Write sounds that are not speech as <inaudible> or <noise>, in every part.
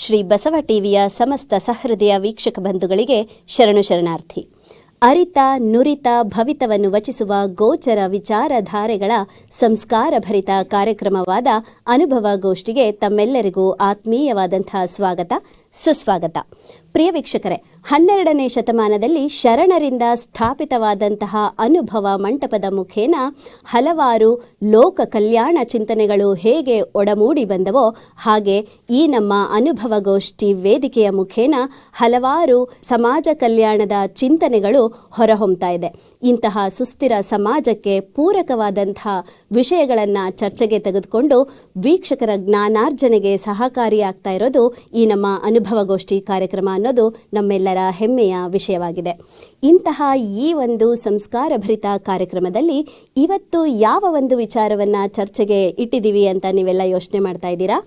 ಶ್ರೀ ಬಸವ ಟಿವಿಯ ಸಮಸ್ತ ಸಹೃದಯ ವೀಕ್ಷಕ ಬಂಧುಗಳಿಗೆ ಶರಣು ಶರಣಾರ್ಥಿ. ಅರಿತ, ನುರಿತ, ಭವಿತವನ್ನು ವಚಿಸುವ ಗೋಚರ ವಿಚಾರಧಾರೆಗಳ ಸಂಸ್ಕಾರಭರಿತ ಕಾರ್ಯಕ್ರಮವಾದ ಅನುಭವ ಗೋಷ್ಠಿಗೆ ತಮ್ಮೆಲ್ಲರಿಗೂ ಆತ್ಮೀಯವಾದಂಥ ಸ್ವಾಗತ. ಸುಸ್ವಾಗತ. ಪ್ರಿಯ ವೀಕ್ಷಕರೇ, ಹನ್ನೆರಡನೇ ಶತಮಾನದಲ್ಲಿ ಶರಣರಿಂದ ಸ್ಥಾಪಿತವಾದಂತಹ ಅನುಭವ ಮಂಟಪದ ಮುಖೇನ ಹಲವಾರು ಲೋಕ ಕಲ್ಯಾಣ ಚಿಂತನೆಗಳು ಹೇಗೆ ಒಡಮೂಡಿ ಬಂದವೋ ಹಾಗೆ ಈ ನಮ್ಮ ಅನುಭವ ಗೋಷ್ಠಿ ವೇದಿಕೆಯ ಮುಖೇನ ಹಲವಾರು ಸಮಾಜ ಕಲ್ಯಾಣದ ಚಿಂತನೆಗಳು ಹೊರಹೊಮ್ತಾ ಇದೆ. ಇಂತಹ ಸುಸ್ಥಿರ ಸಮಾಜಕ್ಕೆ ಪೂರಕವಾದಂತಹ ವಿಷಯಗಳನ್ನು ಚರ್ಚೆಗೆ ತೆಗೆದುಕೊಂಡು ವೀಕ್ಷಕರ ಜ್ಞಾನಾರ್ಜನೆಗೆ ಸಹಕಾರಿಯಾಗ್ತಾ ಇರೋದು ಈ ನಮ್ಮ ಅನುಭವಗೋಷ್ಠಿ ಕಾರ್ಯಕ್ರಮ ಅನ್ನೋದು ನಮ್ಮೆಲ್ಲರ ಹೆಮ್ಮೆಯ ವಿಷಯವಾಗಿದೆ. ಇಂತಹ ಈ ಒಂದು ಸಂಸ್ಕಾರಭರಿತ ಕಾರ್ಯಕ್ರಮದಲ್ಲಿ ಇವತ್ತು ಯಾವ ಒಂದು ವಿಚಾರವನ್ನು ಚರ್ಚೆಗೆ ಇಟ್ಟಿದ್ದೀವಿ ಅಂತ ನೀವೆಲ್ಲ ಯೋಚನೆ ಮಾಡ್ತಾ ಇದ್ದೀರಾ?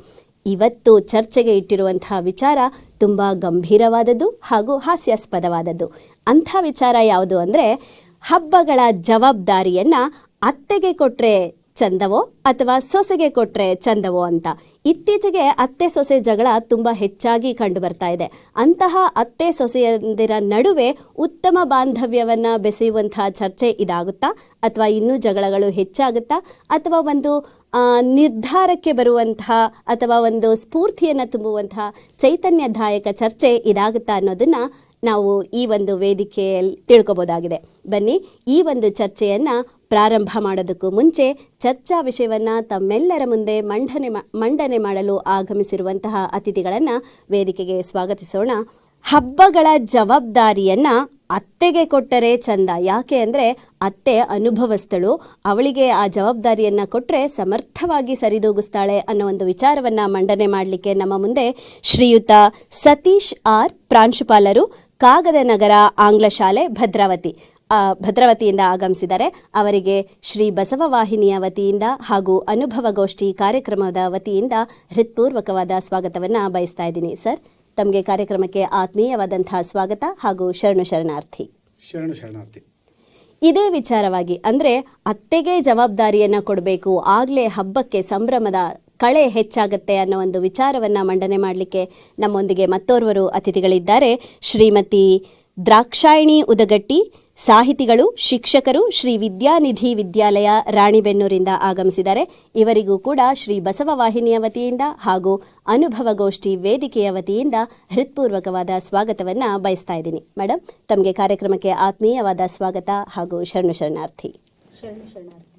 ಇವತ್ತು ಚರ್ಚೆಗೆ ಇಟ್ಟಿರುವಂತಹ ವಿಚಾರ ತುಂಬ ಗಂಭೀರವಾದದ್ದು ಹಾಗೂ ಹಾಸ್ಯಾಸ್ಪದವಾದದ್ದು. ಅಂಥ ವಿಚಾರ ಯಾವುದು ಅಂದರೆ ಹಬ್ಬಗಳ ಜವಾಬ್ದಾರಿಯನ್ನು ಅತ್ತೆಗೆ ಕೊಟ್ಟರೆ ಚಂದವೋ ಅಥವಾ ಸೊಸೆಗೆ ಕೊಟ್ಟರೆ ಚಂದವೋ ಅಂತ. ಇತ್ತೀಚೆಗೆ ಅತ್ತೆ ಸೊಸೆ ಜಗಳ ತುಂಬ ಹೆಚ್ಚಾಗಿ ಕಂಡು ಬರ್ತಾ ಇದೆ. ಅಂತಹ ಅತ್ತೆ ಸೊಸೆಯಂದಿರ ನಡುವೆ ಉತ್ತಮ ಬಾಂಧವ್ಯವನ್ನು ಬೆಸೆಯುವಂತಹ ಚರ್ಚೆ ಇದಾಗುತ್ತಾ? ಅಥವಾ ಇನ್ನೂ ಜಗಳಗಳು ಹೆಚ್ಚಾಗುತ್ತಾ? ಅಥವಾ ಒಂದು ನಿರ್ಧಾರಕ್ಕೆ ಬರುವಂತಹ ಅಥವಾ ಒಂದು ಸ್ಫೂರ್ತಿಯನ್ನು ತುಂಬುವಂತಹ ಚೈತನ್ಯದಾಯಕ ಚರ್ಚೆ ಇದಾಗುತ್ತಾ ಅನ್ನೋದನ್ನು ನಾವು ಈ ಒಂದು ವೇದಿಕೆಯಲ್ಲಿ ತಿಳ್ಕೊಬೋದಾಗಿದೆ. ಬನ್ನಿ, ಈ ಒಂದು ಚರ್ಚೆಯನ್ನು ಪ್ರಾರಂಭ ಮಾಡೋದಕ್ಕೂ ಮುಂಚೆ ಚರ್ಚಾ ವಿಷಯವನ್ನು ತಮ್ಮೆಲ್ಲರ ಮುಂದೆ ಮಂಡನೆ ಮಂಡನೆ ಮಾಡಲು ಆಗಮಿಸಿರುವಂತಹ ಅತಿಥಿಗಳನ್ನು ವೇದಿಕೆಗೆ ಸ್ವಾಗತಿಸೋಣ. ಹಬ್ಬಗಳ ಜವಾಬ್ದಾರಿಯನ್ನ ಅತ್ತೆಗೆ ಕೊಟ್ಟರೆ ಚಂದ. ಯಾಕೆ ಅಂದರೆ ಅತ್ತೆ ಅನುಭವಸ್ಥಳು, ಅವಳಿಗೆ ಆ ಜವಾಬ್ದಾರಿಯನ್ನು ಕೊಟ್ಟರೆ ಸಮರ್ಥವಾಗಿ ಸರಿದೂಗಿಸ್ತಾಳೆ ಅನ್ನೋ ಒಂದು ವಿಚಾರವನ್ನು ಮಂಡನೆ ಮಾಡಲಿಕ್ಕೆ ನಮ್ಮ ಮುಂದೆ ಶ್ರೀಯುತ ಸತೀಶ್ ಆರ್ ಪ್ರಾಂಶುಪಾಲರು ಕಾಗದ ನಗರ ಆಂಗ್ಲ ಶಾಲೆ ಭದ್ರಾವತಿ. ಭದ್ರಾವತಿಯಿಂದ ಆಗಮಿಸಿದರೆ ಅವರಿಗೆ ಶ್ರೀ ಬಸವ ವಾಹಿನಿಯ ವತಿಯಿಂದ ಹಾಗೂ ಅನುಭವ ಗೋಷ್ಠಿ ಕಾರ್ಯಕ್ರಮದ ವತಿಯಿಂದ ಹೃತ್ಪೂರ್ವಕವಾದ ಸ್ವಾಗತವನ್ನು ಬಯಸ್ತಾ ಇದ್ದೀನಿ ಸರ್. ತಮಗೆ ಕಾರ್ಯಕ್ರಮಕ್ಕೆ ಆತ್ಮೀಯವಾದಂತಹ ಸ್ವಾಗತ ಹಾಗೂ ಶರಣು ಶರಣಾರ್ಥಿ. ಶರಣು ಶರಣಾರ್ಥಿ. ಇದೇ ವಿಚಾರವಾಗಿ ಅಂದರೆ ಅತ್ತೆಗೆ ಜವಾಬ್ದಾರಿಯನ್ನು ಕೊಡಬೇಕು ಆಗಲೇ ಹಬ್ಬಕ್ಕೆ ಸಂಭ್ರಮದ ಕಳೆ ಹೆಚ್ಚಾಗತ್ತೆ ಅನ್ನೋ ಒಂದು ವಿಚಾರವನ್ನು ಮಂಡನೆ ಮಾಡಲಿಕ್ಕೆ ನಮ್ಮೊಂದಿಗೆ ಮತ್ತೋರ್ವರು ಅತಿಥಿಗಳಿದ್ದಾರೆ. ಶ್ರೀಮತಿ ದ್ರಾಕ್ಷಾಯಿಣಿ ಉದಗಟ್ಟಿ, ಸಾಹಿತಿಗಳು, ಶಿಕ್ಷಕರು ಶ್ರೀ ವಿದ್ಯಾನಿಧಿ ವಿದ್ಯಾಲಯ ರಾಣಿಬೆನ್ನೂರಿಂದ ಆಗಮಿಸಿದ್ದಾರೆ. ಇವರಿಗೂ ಕೂಡ ಶ್ರೀ ಬಸವ ವಾಹಿನಿಯ ವತಿಯಿಂದ ಹಾಗೂ ಅನುಭವ ಗೋಷ್ಠಿ ವೇದಿಕೆಯ ವತಿಯಿಂದ ಹೃತ್ಪೂರ್ವಕವಾದ ಸ್ವಾಗತವನ್ನು ಬಯಸ್ತಾ ಇದ್ದೀನಿ. ಮೇಡಮ್ ತಮಗೆ ಕಾರ್ಯಕ್ರಮಕ್ಕೆ ಆತ್ಮೀಯವಾದ ಸ್ವಾಗತ ಹಾಗೂ ಶರಣು ಶರಣಾರ್ಥಿ. ಶರಣು ಶರಣಾರ್ಥಿ.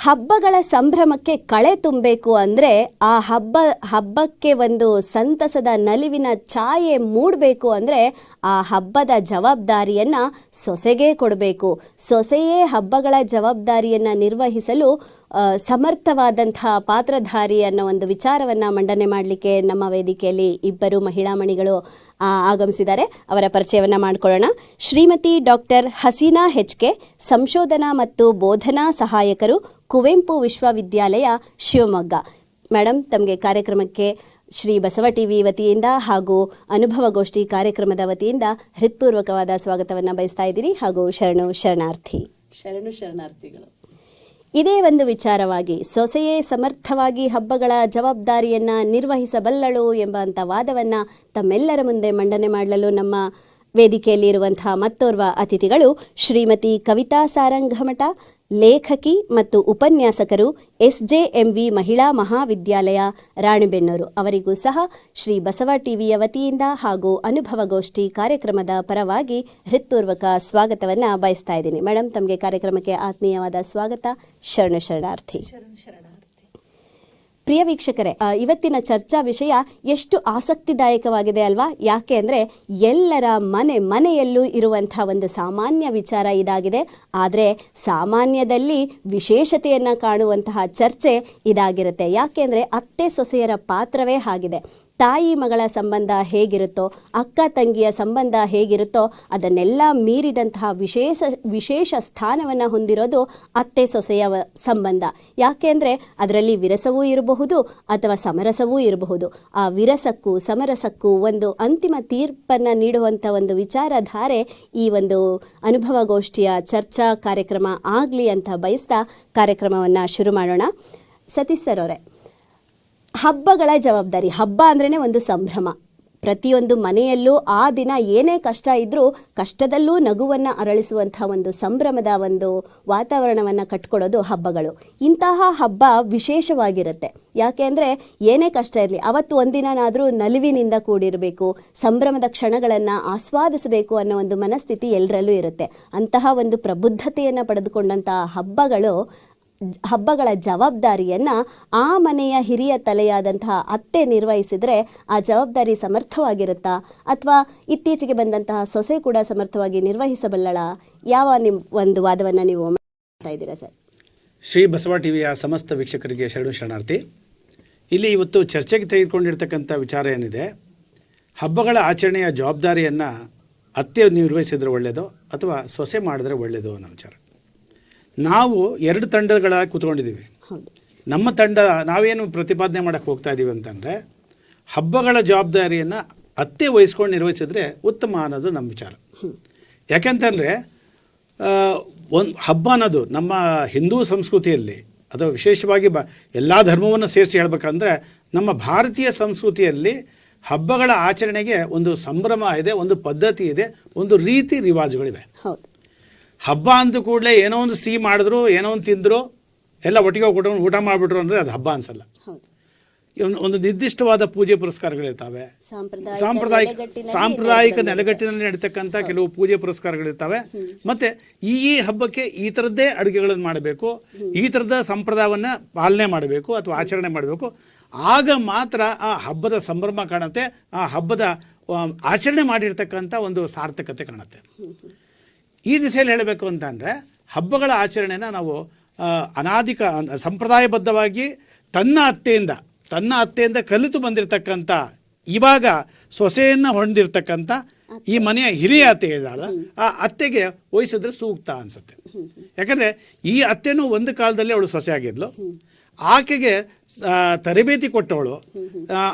ಹಬ್ಬಗಳ ಸಂಭ್ರಮಕ್ಕೆ ಕಳೆ ತುಂಬಬೇಕು ಅಂದರೆ ಆ ಹಬ್ಬ, ಹಬ್ಬಕ್ಕೆ ಒಂದು ಸಂತಸದ ನಲಿವಿನ ಛಾಯೆ ಮೂಡಬೇಕು ಅಂದರೆ ಆ ಹಬ್ಬದ ಜವಾಬ್ದಾರಿಯನ್ನು ಸೊಸೆಗೆ ಕೊಡಬೇಕು. ಸೊಸೆಯೇ ಹಬ್ಬಗಳ ಜವಾಬ್ದಾರಿಯನ್ನು ನಿರ್ವಹಿಸಲು ಸಮರ್ಥವಾದಂತಹ ಪಾತ್ರಧಾರಿ ಅನ್ನೋ ಒಂದು ವಿಚಾರವನ್ನು ಮಂಡನೆ ಮಾಡಲಿಕ್ಕೆ ನಮ್ಮ ವೇದಿಕೆಯಲ್ಲಿ ಇಬ್ಬರು ಮಹಿಳಾ ಮಣಿಗಳು ಆಗಮಿಸಿದ್ದಾರೆ. ಅವರ ಪರಿಚಯವನ್ನು ಮಾಡಿಕೊಳ್ಳೋಣ. ಶ್ರೀಮತಿ ಡಾಕ್ಟರ್ ಹಸೀನಾ ಹೆಚ್ಕೆ, ಸಂಶೋಧನಾ ಮತ್ತು ಬೋಧನಾ ಸಹಾಯಕರು, ಕುವೆಂಪು ವಿಶ್ವವಿದ್ಯಾಲಯ, ಶಿವಮೊಗ್ಗ. ಮೇಡಮ್ ತಮಗೆ ಕಾರ್ಯಕ್ರಮಕ್ಕೆ ಶ್ರೀ ಬಸವ ಟಿವಿ ವತಿಯಿಂದ ಹಾಗೂ ಅನುಭವ ಗೋಷ್ಠಿ ಕಾರ್ಯಕ್ರಮದ ವತಿಯಿಂದ ಹೃತ್ಪೂರ್ವಕವಾದ ಸ್ವಾಗತವನ್ನು ಬಯಸ್ತಾ ಇದ್ದೀರಿ ಹಾಗೂ ಶರಣು ಶರಣಾರ್ಥಿ. ಶರಣು ಶರಣಾರ್ಥಿಗಳು. ಇದೇ ಒಂದು ವಿಚಾರವಾಗಿ ಸೊಸೆಯೇ ಸಮರ್ಥವಾಗಿ ಹಬ್ಬಗಳ ಜವಾಬ್ದಾರಿಯನ್ನು ನಿರ್ವಹಿಸಬಲ್ಲಳು ಎಂಬಂಥ ವಾದವನ್ನು ತಮ್ಮೆಲ್ಲರ ಮುಂದೆ ಮಂಡನೆ ಮಾಡಲು ನಮ್ಮ ವೇದಿಕೆಯಲ್ಲಿ ಇರುವಂತಹ ಮತ್ತೋರ್ವ ಅತಿಥಿಗಳು ಶ್ರೀಮತಿ ಕವಿತಾ ಸಾರಂಗಮಠ, ಲೇಖಕಿ ಮತ್ತು ಉಪನ್ಯಾಸಕರು ಎಸ್ ಜೆ ಎಂ ವಿ ಮಹಿಳಾ ಮಹಾವಿದ್ಯಾಲಯ ರಾಣಿಬೆನ್ನೂರು. ಅವರಿಗೂ ಸಹ ಶ್ರೀ ಬಸವ ಟಿವಿಯ ವತಿಯಿಂದ ಹಾಗೂ ಅನುಭವಗೋಷ್ಠಿ ಕಾರ್ಯಕ್ರಮದ ಪರವಾಗಿ ಹೃತ್ಪೂರ್ವಕ ಸ್ವಾಗತವನ್ನು ಬಯಸ್ತಾ ಇದ್ದೀನಿ. ಮೇಡಮ್ ತಮಗೆ ಕಾರ್ಯಕ್ರಮಕ್ಕೆ ಆತ್ಮೀಯವಾದ ಸ್ವಾಗತ. ಶರಣ ಶರಣಾರ್ಥಿ. ಪ್ರಿಯ ವೀಕ್ಷಕರೇ ಇವತ್ತಿನ ಚರ್ಚಾ ವಿಷಯ ಎಷ್ಟು ಆಸಕ್ತಿದಾಯಕವಾಗಿದೆ ಅಲ್ವಾ? ಯಾಕೆ ಅಂದರೆ ಎಲ್ಲರ ಮನೆ ಮನೆಯಲ್ಲೂ ಇರುವಂಥ ಒಂದು ಸಾಮಾನ್ಯ ವಿಚಾರ ಇದಾಗಿದೆ. ಆದರೆ ಸಾಮಾನ್ಯದಲ್ಲಿ ವಿಶೇಷತೆಯನ್ನು ಕಾಣುವಂತಹ ಚರ್ಚೆ ಇದಾಗಿರುತ್ತೆ. ಯಾಕೆ ಅಂದರೆ ಅತ್ತೆ ಸೊಸೆಯರ ಪಾತ್ರವೇ ಆಗಿದೆ ತಾಯಿ ಮಗಳ ಸಂಬಂಧ ಹೇಗಿರುತ್ತೋ, ಅಕ್ಕ ತಂಗಿಯ ಸಂಬಂಧ ಹೇಗಿರುತ್ತೋ, ಅದನ್ನೆಲ್ಲ ಮೀರಿದಂತಹ ವಿಶೇಷ ವಿಶೇಷ ಸ್ಥಾನವನ್ನು ಹೊಂದಿರೋದು ಅತ್ತೆ ಸೊಸೆಯ ಸಂಬಂಧ. ಯಾಕೆಂದರೆ ಅದರಲ್ಲಿ ವಿರಸವೂ ಇರಬಹುದು ಅಥವಾ ಸಮರಸವೂ ಇರಬಹುದು. ಆ ವಿರಸಕ್ಕೂ ಸಮರಸಕ್ಕೂ ಒಂದು ಅಂತಿಮ ತೀರ್ಪನ್ನು ನೀಡುವಂಥ ಒಂದು ವಿಚಾರಧಾರೆ ಈ ಒಂದು ಅನುಭವಗೋಷ್ಠಿಯ ಚರ್ಚಾ ಕಾರ್ಯಕ್ರಮ ಆಗಲಿ ಅಂತ ಬಯಸ್ತಾ ಕಾರ್ಯಕ್ರಮವನ್ನು ಶುರು ಮಾಡೋಣ. ಸತೀಶ್ ಸರ್ ಅವರೇ ಹಬ್ಬಗಳ ಜವಾಬ್ದಾರಿ. ಹಬ್ಬ ಅಂದ್ರೇ ಒಂದು ಸಂಭ್ರಮ. ಪ್ರತಿಯೊಂದು ಮನೆಯಲ್ಲೂ ಆ ದಿನ ಏನೇ ಕಷ್ಟ ಇದ್ದರೂ ಕಷ್ಟದಲ್ಲೂ ನಗುವನ್ನು ಅರಳಿಸುವಂಥ ಒಂದು ಸಂಭ್ರಮದ ಒಂದು ವಾತಾವರಣವನ್ನು ಕಟ್ಕೊಡೋದು ಹಬ್ಬಗಳು. ಇಂತಹ ಹಬ್ಬ ವಿಶೇಷವಾಗಿರುತ್ತೆ. ಯಾಕೆ ಅಂದರೆ ಏನೇ ಕಷ್ಟ ಇರಲಿ, ಅವತ್ತು ಒಂದಿನಾದರೂ ನಲಿವಿನಿಂದ ಕೂಡಿರಬೇಕು, ಸಂಭ್ರಮದ ಕ್ಷಣಗಳನ್ನು ಆಸ್ವಾದಿಸಬೇಕು ಅನ್ನೋ ಒಂದು ಮನಸ್ಥಿತಿ ಎಲ್ಲರಲ್ಲೂ ಇರುತ್ತೆ. ಅಂತಹ ಒಂದು ಪ್ರಬುದ್ಧತೆಯನ್ನು ಪಡೆದುಕೊಂಡಂತಹ ಹಬ್ಬಗಳು ಹಬ್ಬಗಳ ಜವಾಬ್ದಾರಿಯನ್ನು ಆ ಮನೆಯ ಹಿರಿಯ ತಲೆಯಾದಂತಹ ಅತ್ತೆ ನಿರ್ವಹಿಸಿದರೆ ಆ ಜವಾಬ್ದಾರಿ ಸಮರ್ಥವಾಗಿರುತ್ತಾ? ಅಥವಾ ಇತ್ತೀಚೆಗೆ ಬಂದಂತಹ ಸೊಸೆ ಕೂಡ ಸಮರ್ಥವಾಗಿ ನಿರ್ವಹಿಸಬಲ್ಲಳ? ಯಾವ ನಿಮ್ಮ ಒಂದು ವಾದವನ್ನು ನೀವು ಮಾಡ್ತಾ ಇದ್ದೀರಾ ಸರ್? ಶ್ರೀ ಬಸವ ಟಿವಿಯ ಸಮಸ್ತ ವೀಕ್ಷಕರಿಗೆ ಶರಣು ಶರಣಾರ್ಥಿ. ಇಲ್ಲಿ ಇವತ್ತು ಚರ್ಚೆಗೆ ತೆಗೆದುಕೊಂಡಿರ್ತಕ್ಕಂಥ ವಿಚಾರ ಏನಿದೆ? ಹಬ್ಬಗಳ ಆಚರಣೆಯ ಜವಾಬ್ದಾರಿಯನ್ನು ಅತ್ತೆ ನಿರ್ವಹಿಸಿದ್ರೆ ಒಳ್ಳೆಯದು ಅಥವಾ ಸೊಸೆ ಮಾಡಿದ್ರೆ ಒಳ್ಳೆಯದು ಅನ್ನೋ ವಿಚಾರ. ನಾವು ಎರಡು ತಂಡಗಳಾಗಿ ಕೂತ್ಕೊಂಡಿದ್ದೀವಿ. ನಮ್ಮ ತಂಡ ನಾವೇನು ಪ್ರತಿಪಾದನೆ ಮಾಡಕ್ಕೆ ಹೋಗ್ತಾ ಇದ್ದೀವಿ ಅಂತಂದರೆ ಹಬ್ಬಗಳ ಜವಾಬ್ದಾರಿಯನ್ನು ಅತ್ತೆ ವಹಿಸ್ಕೊಂಡು ನಿರ್ವಹಿಸಿದ್ರೆ ಉತ್ತಮ ಅನ್ನೋದು ನಮ್ಮ ವಿಚಾರ. ಯಾಕೆಂತಂದರೆ ಒಂದು ಹಬ್ಬ ಅನ್ನೋದು ನಮ್ಮ ಹಿಂದೂ ಸಂಸ್ಕೃತಿಯಲ್ಲಿ ಅಥವಾ ವಿಶೇಷವಾಗಿ ಬ ಎಲ್ಲ ಧರ್ಮವನ್ನು ಸೇರಿಸಿ ಹೇಳ್ಬೇಕಂದ್ರೆ ನಮ್ಮ ಭಾರತೀಯ ಸಂಸ್ಕೃತಿಯಲ್ಲಿ ಹಬ್ಬಗಳ ಆಚರಣೆಗೆ ಒಂದು ಸಂಭ್ರಮ ಇದೆ ಒಂದು ಪದ್ಧತಿ ಇದೆ ಒಂದು ರೀತಿ ರಿವಾಜುಗಳಿವೆ. ಹೌದು. ಹಬ್ಬ ಅಂದ ಕೂಡಲೇ ಏನೋ ಒಂದು ಸಿಹಿ ಮಾಡಿದ್ರು ಏನೋ ಒಂದು ತಿಂದರು ಎಲ್ಲ ಒಟ್ಟಿಗೆ ಕೊಟ್ಟು ಊಟ ಮಾಡಿಬಿಟ್ರು ಅಂದರೆ ಅದು ಹಬ್ಬ ಅನ್ಸಲ್ಲ. ಒಂದು ನಿರ್ದಿಷ್ಟವಾದ ಪೂಜೆ ಪುರಸ್ಕಾರಗಳಿರ್ತವೆ. ಸಾಂಪ್ರದಾಯಿಕ ಸಾಂಪ್ರದಾಯಿಕ ನೆಲೆಗಟ್ಟಿನಲ್ಲಿ ನಡೀತಕ್ಕಂಥ ಕೆಲವು ಪೂಜೆ ಪುರಸ್ಕಾರಗಳಿರ್ತವೆ. ಮತ್ತೆ ಈ ಈ ಹಬ್ಬಕ್ಕೆ ಈ ಥರದ್ದೇ ಅಡುಗೆಗಳನ್ನು ಮಾಡಬೇಕು. ಈ ಥರದ ಸಂಪ್ರದಾಯವನ್ನು ಪಾಲನೆ ಮಾಡಬೇಕು ಅಥವಾ ಆಚರಣೆ ಮಾಡಬೇಕು. ಆಗ ಮಾತ್ರ ಆ ಹಬ್ಬದ ಸಂಭ್ರಮ ಕಾಣುತ್ತೆ. ಆ ಹಬ್ಬದ ಆಚರಣೆ ಮಾಡಿರ್ತಕ್ಕಂಥ ಒಂದು ಸಾರ್ಥಕತೆ ಕಾಣುತ್ತೆ. ಈ ದಿಸೆಯಲ್ಲಿ ಹೇಳಬೇಕು ಅಂತಂದರೆ ಹಬ್ಬಗಳ ಆಚರಣೆನ ನಾವು ಅನಾದಿಕ ಸಂಪ್ರದಾಯಬದ್ಧವಾಗಿ ತನ್ನ ಅತ್ತೆಯಿಂದ ತನ್ನ ಅತ್ತೆಯಿಂದ ಕಲಿತು ಬಂದಿರತಕ್ಕಂಥ ಇವಾಗ ಸೊಸೆಯನ್ನು ಹೊಂದಿರತಕ್ಕಂಥ ಈ ಮನೆಯ ಹಿರಿಯ ಅತ್ತೆ ಇದ್ದಾಳ ಆ ಅತ್ತೆಗೆ ವಹಿಸಿದ್ರೆ ಸೂಕ್ತ ಅನಿಸುತ್ತೆ. ಯಾಕಂದರೆ ಈ ಅತ್ತೆನೂ ಒಂದು ಕಾಲದಲ್ಲಿ ಅವಳು ಸೊಸೆ ಆಗಿದ್ಲು. ಆಕೆಗೆ ತರಬೇತಿ ಕೊಟ್ಟವಳು.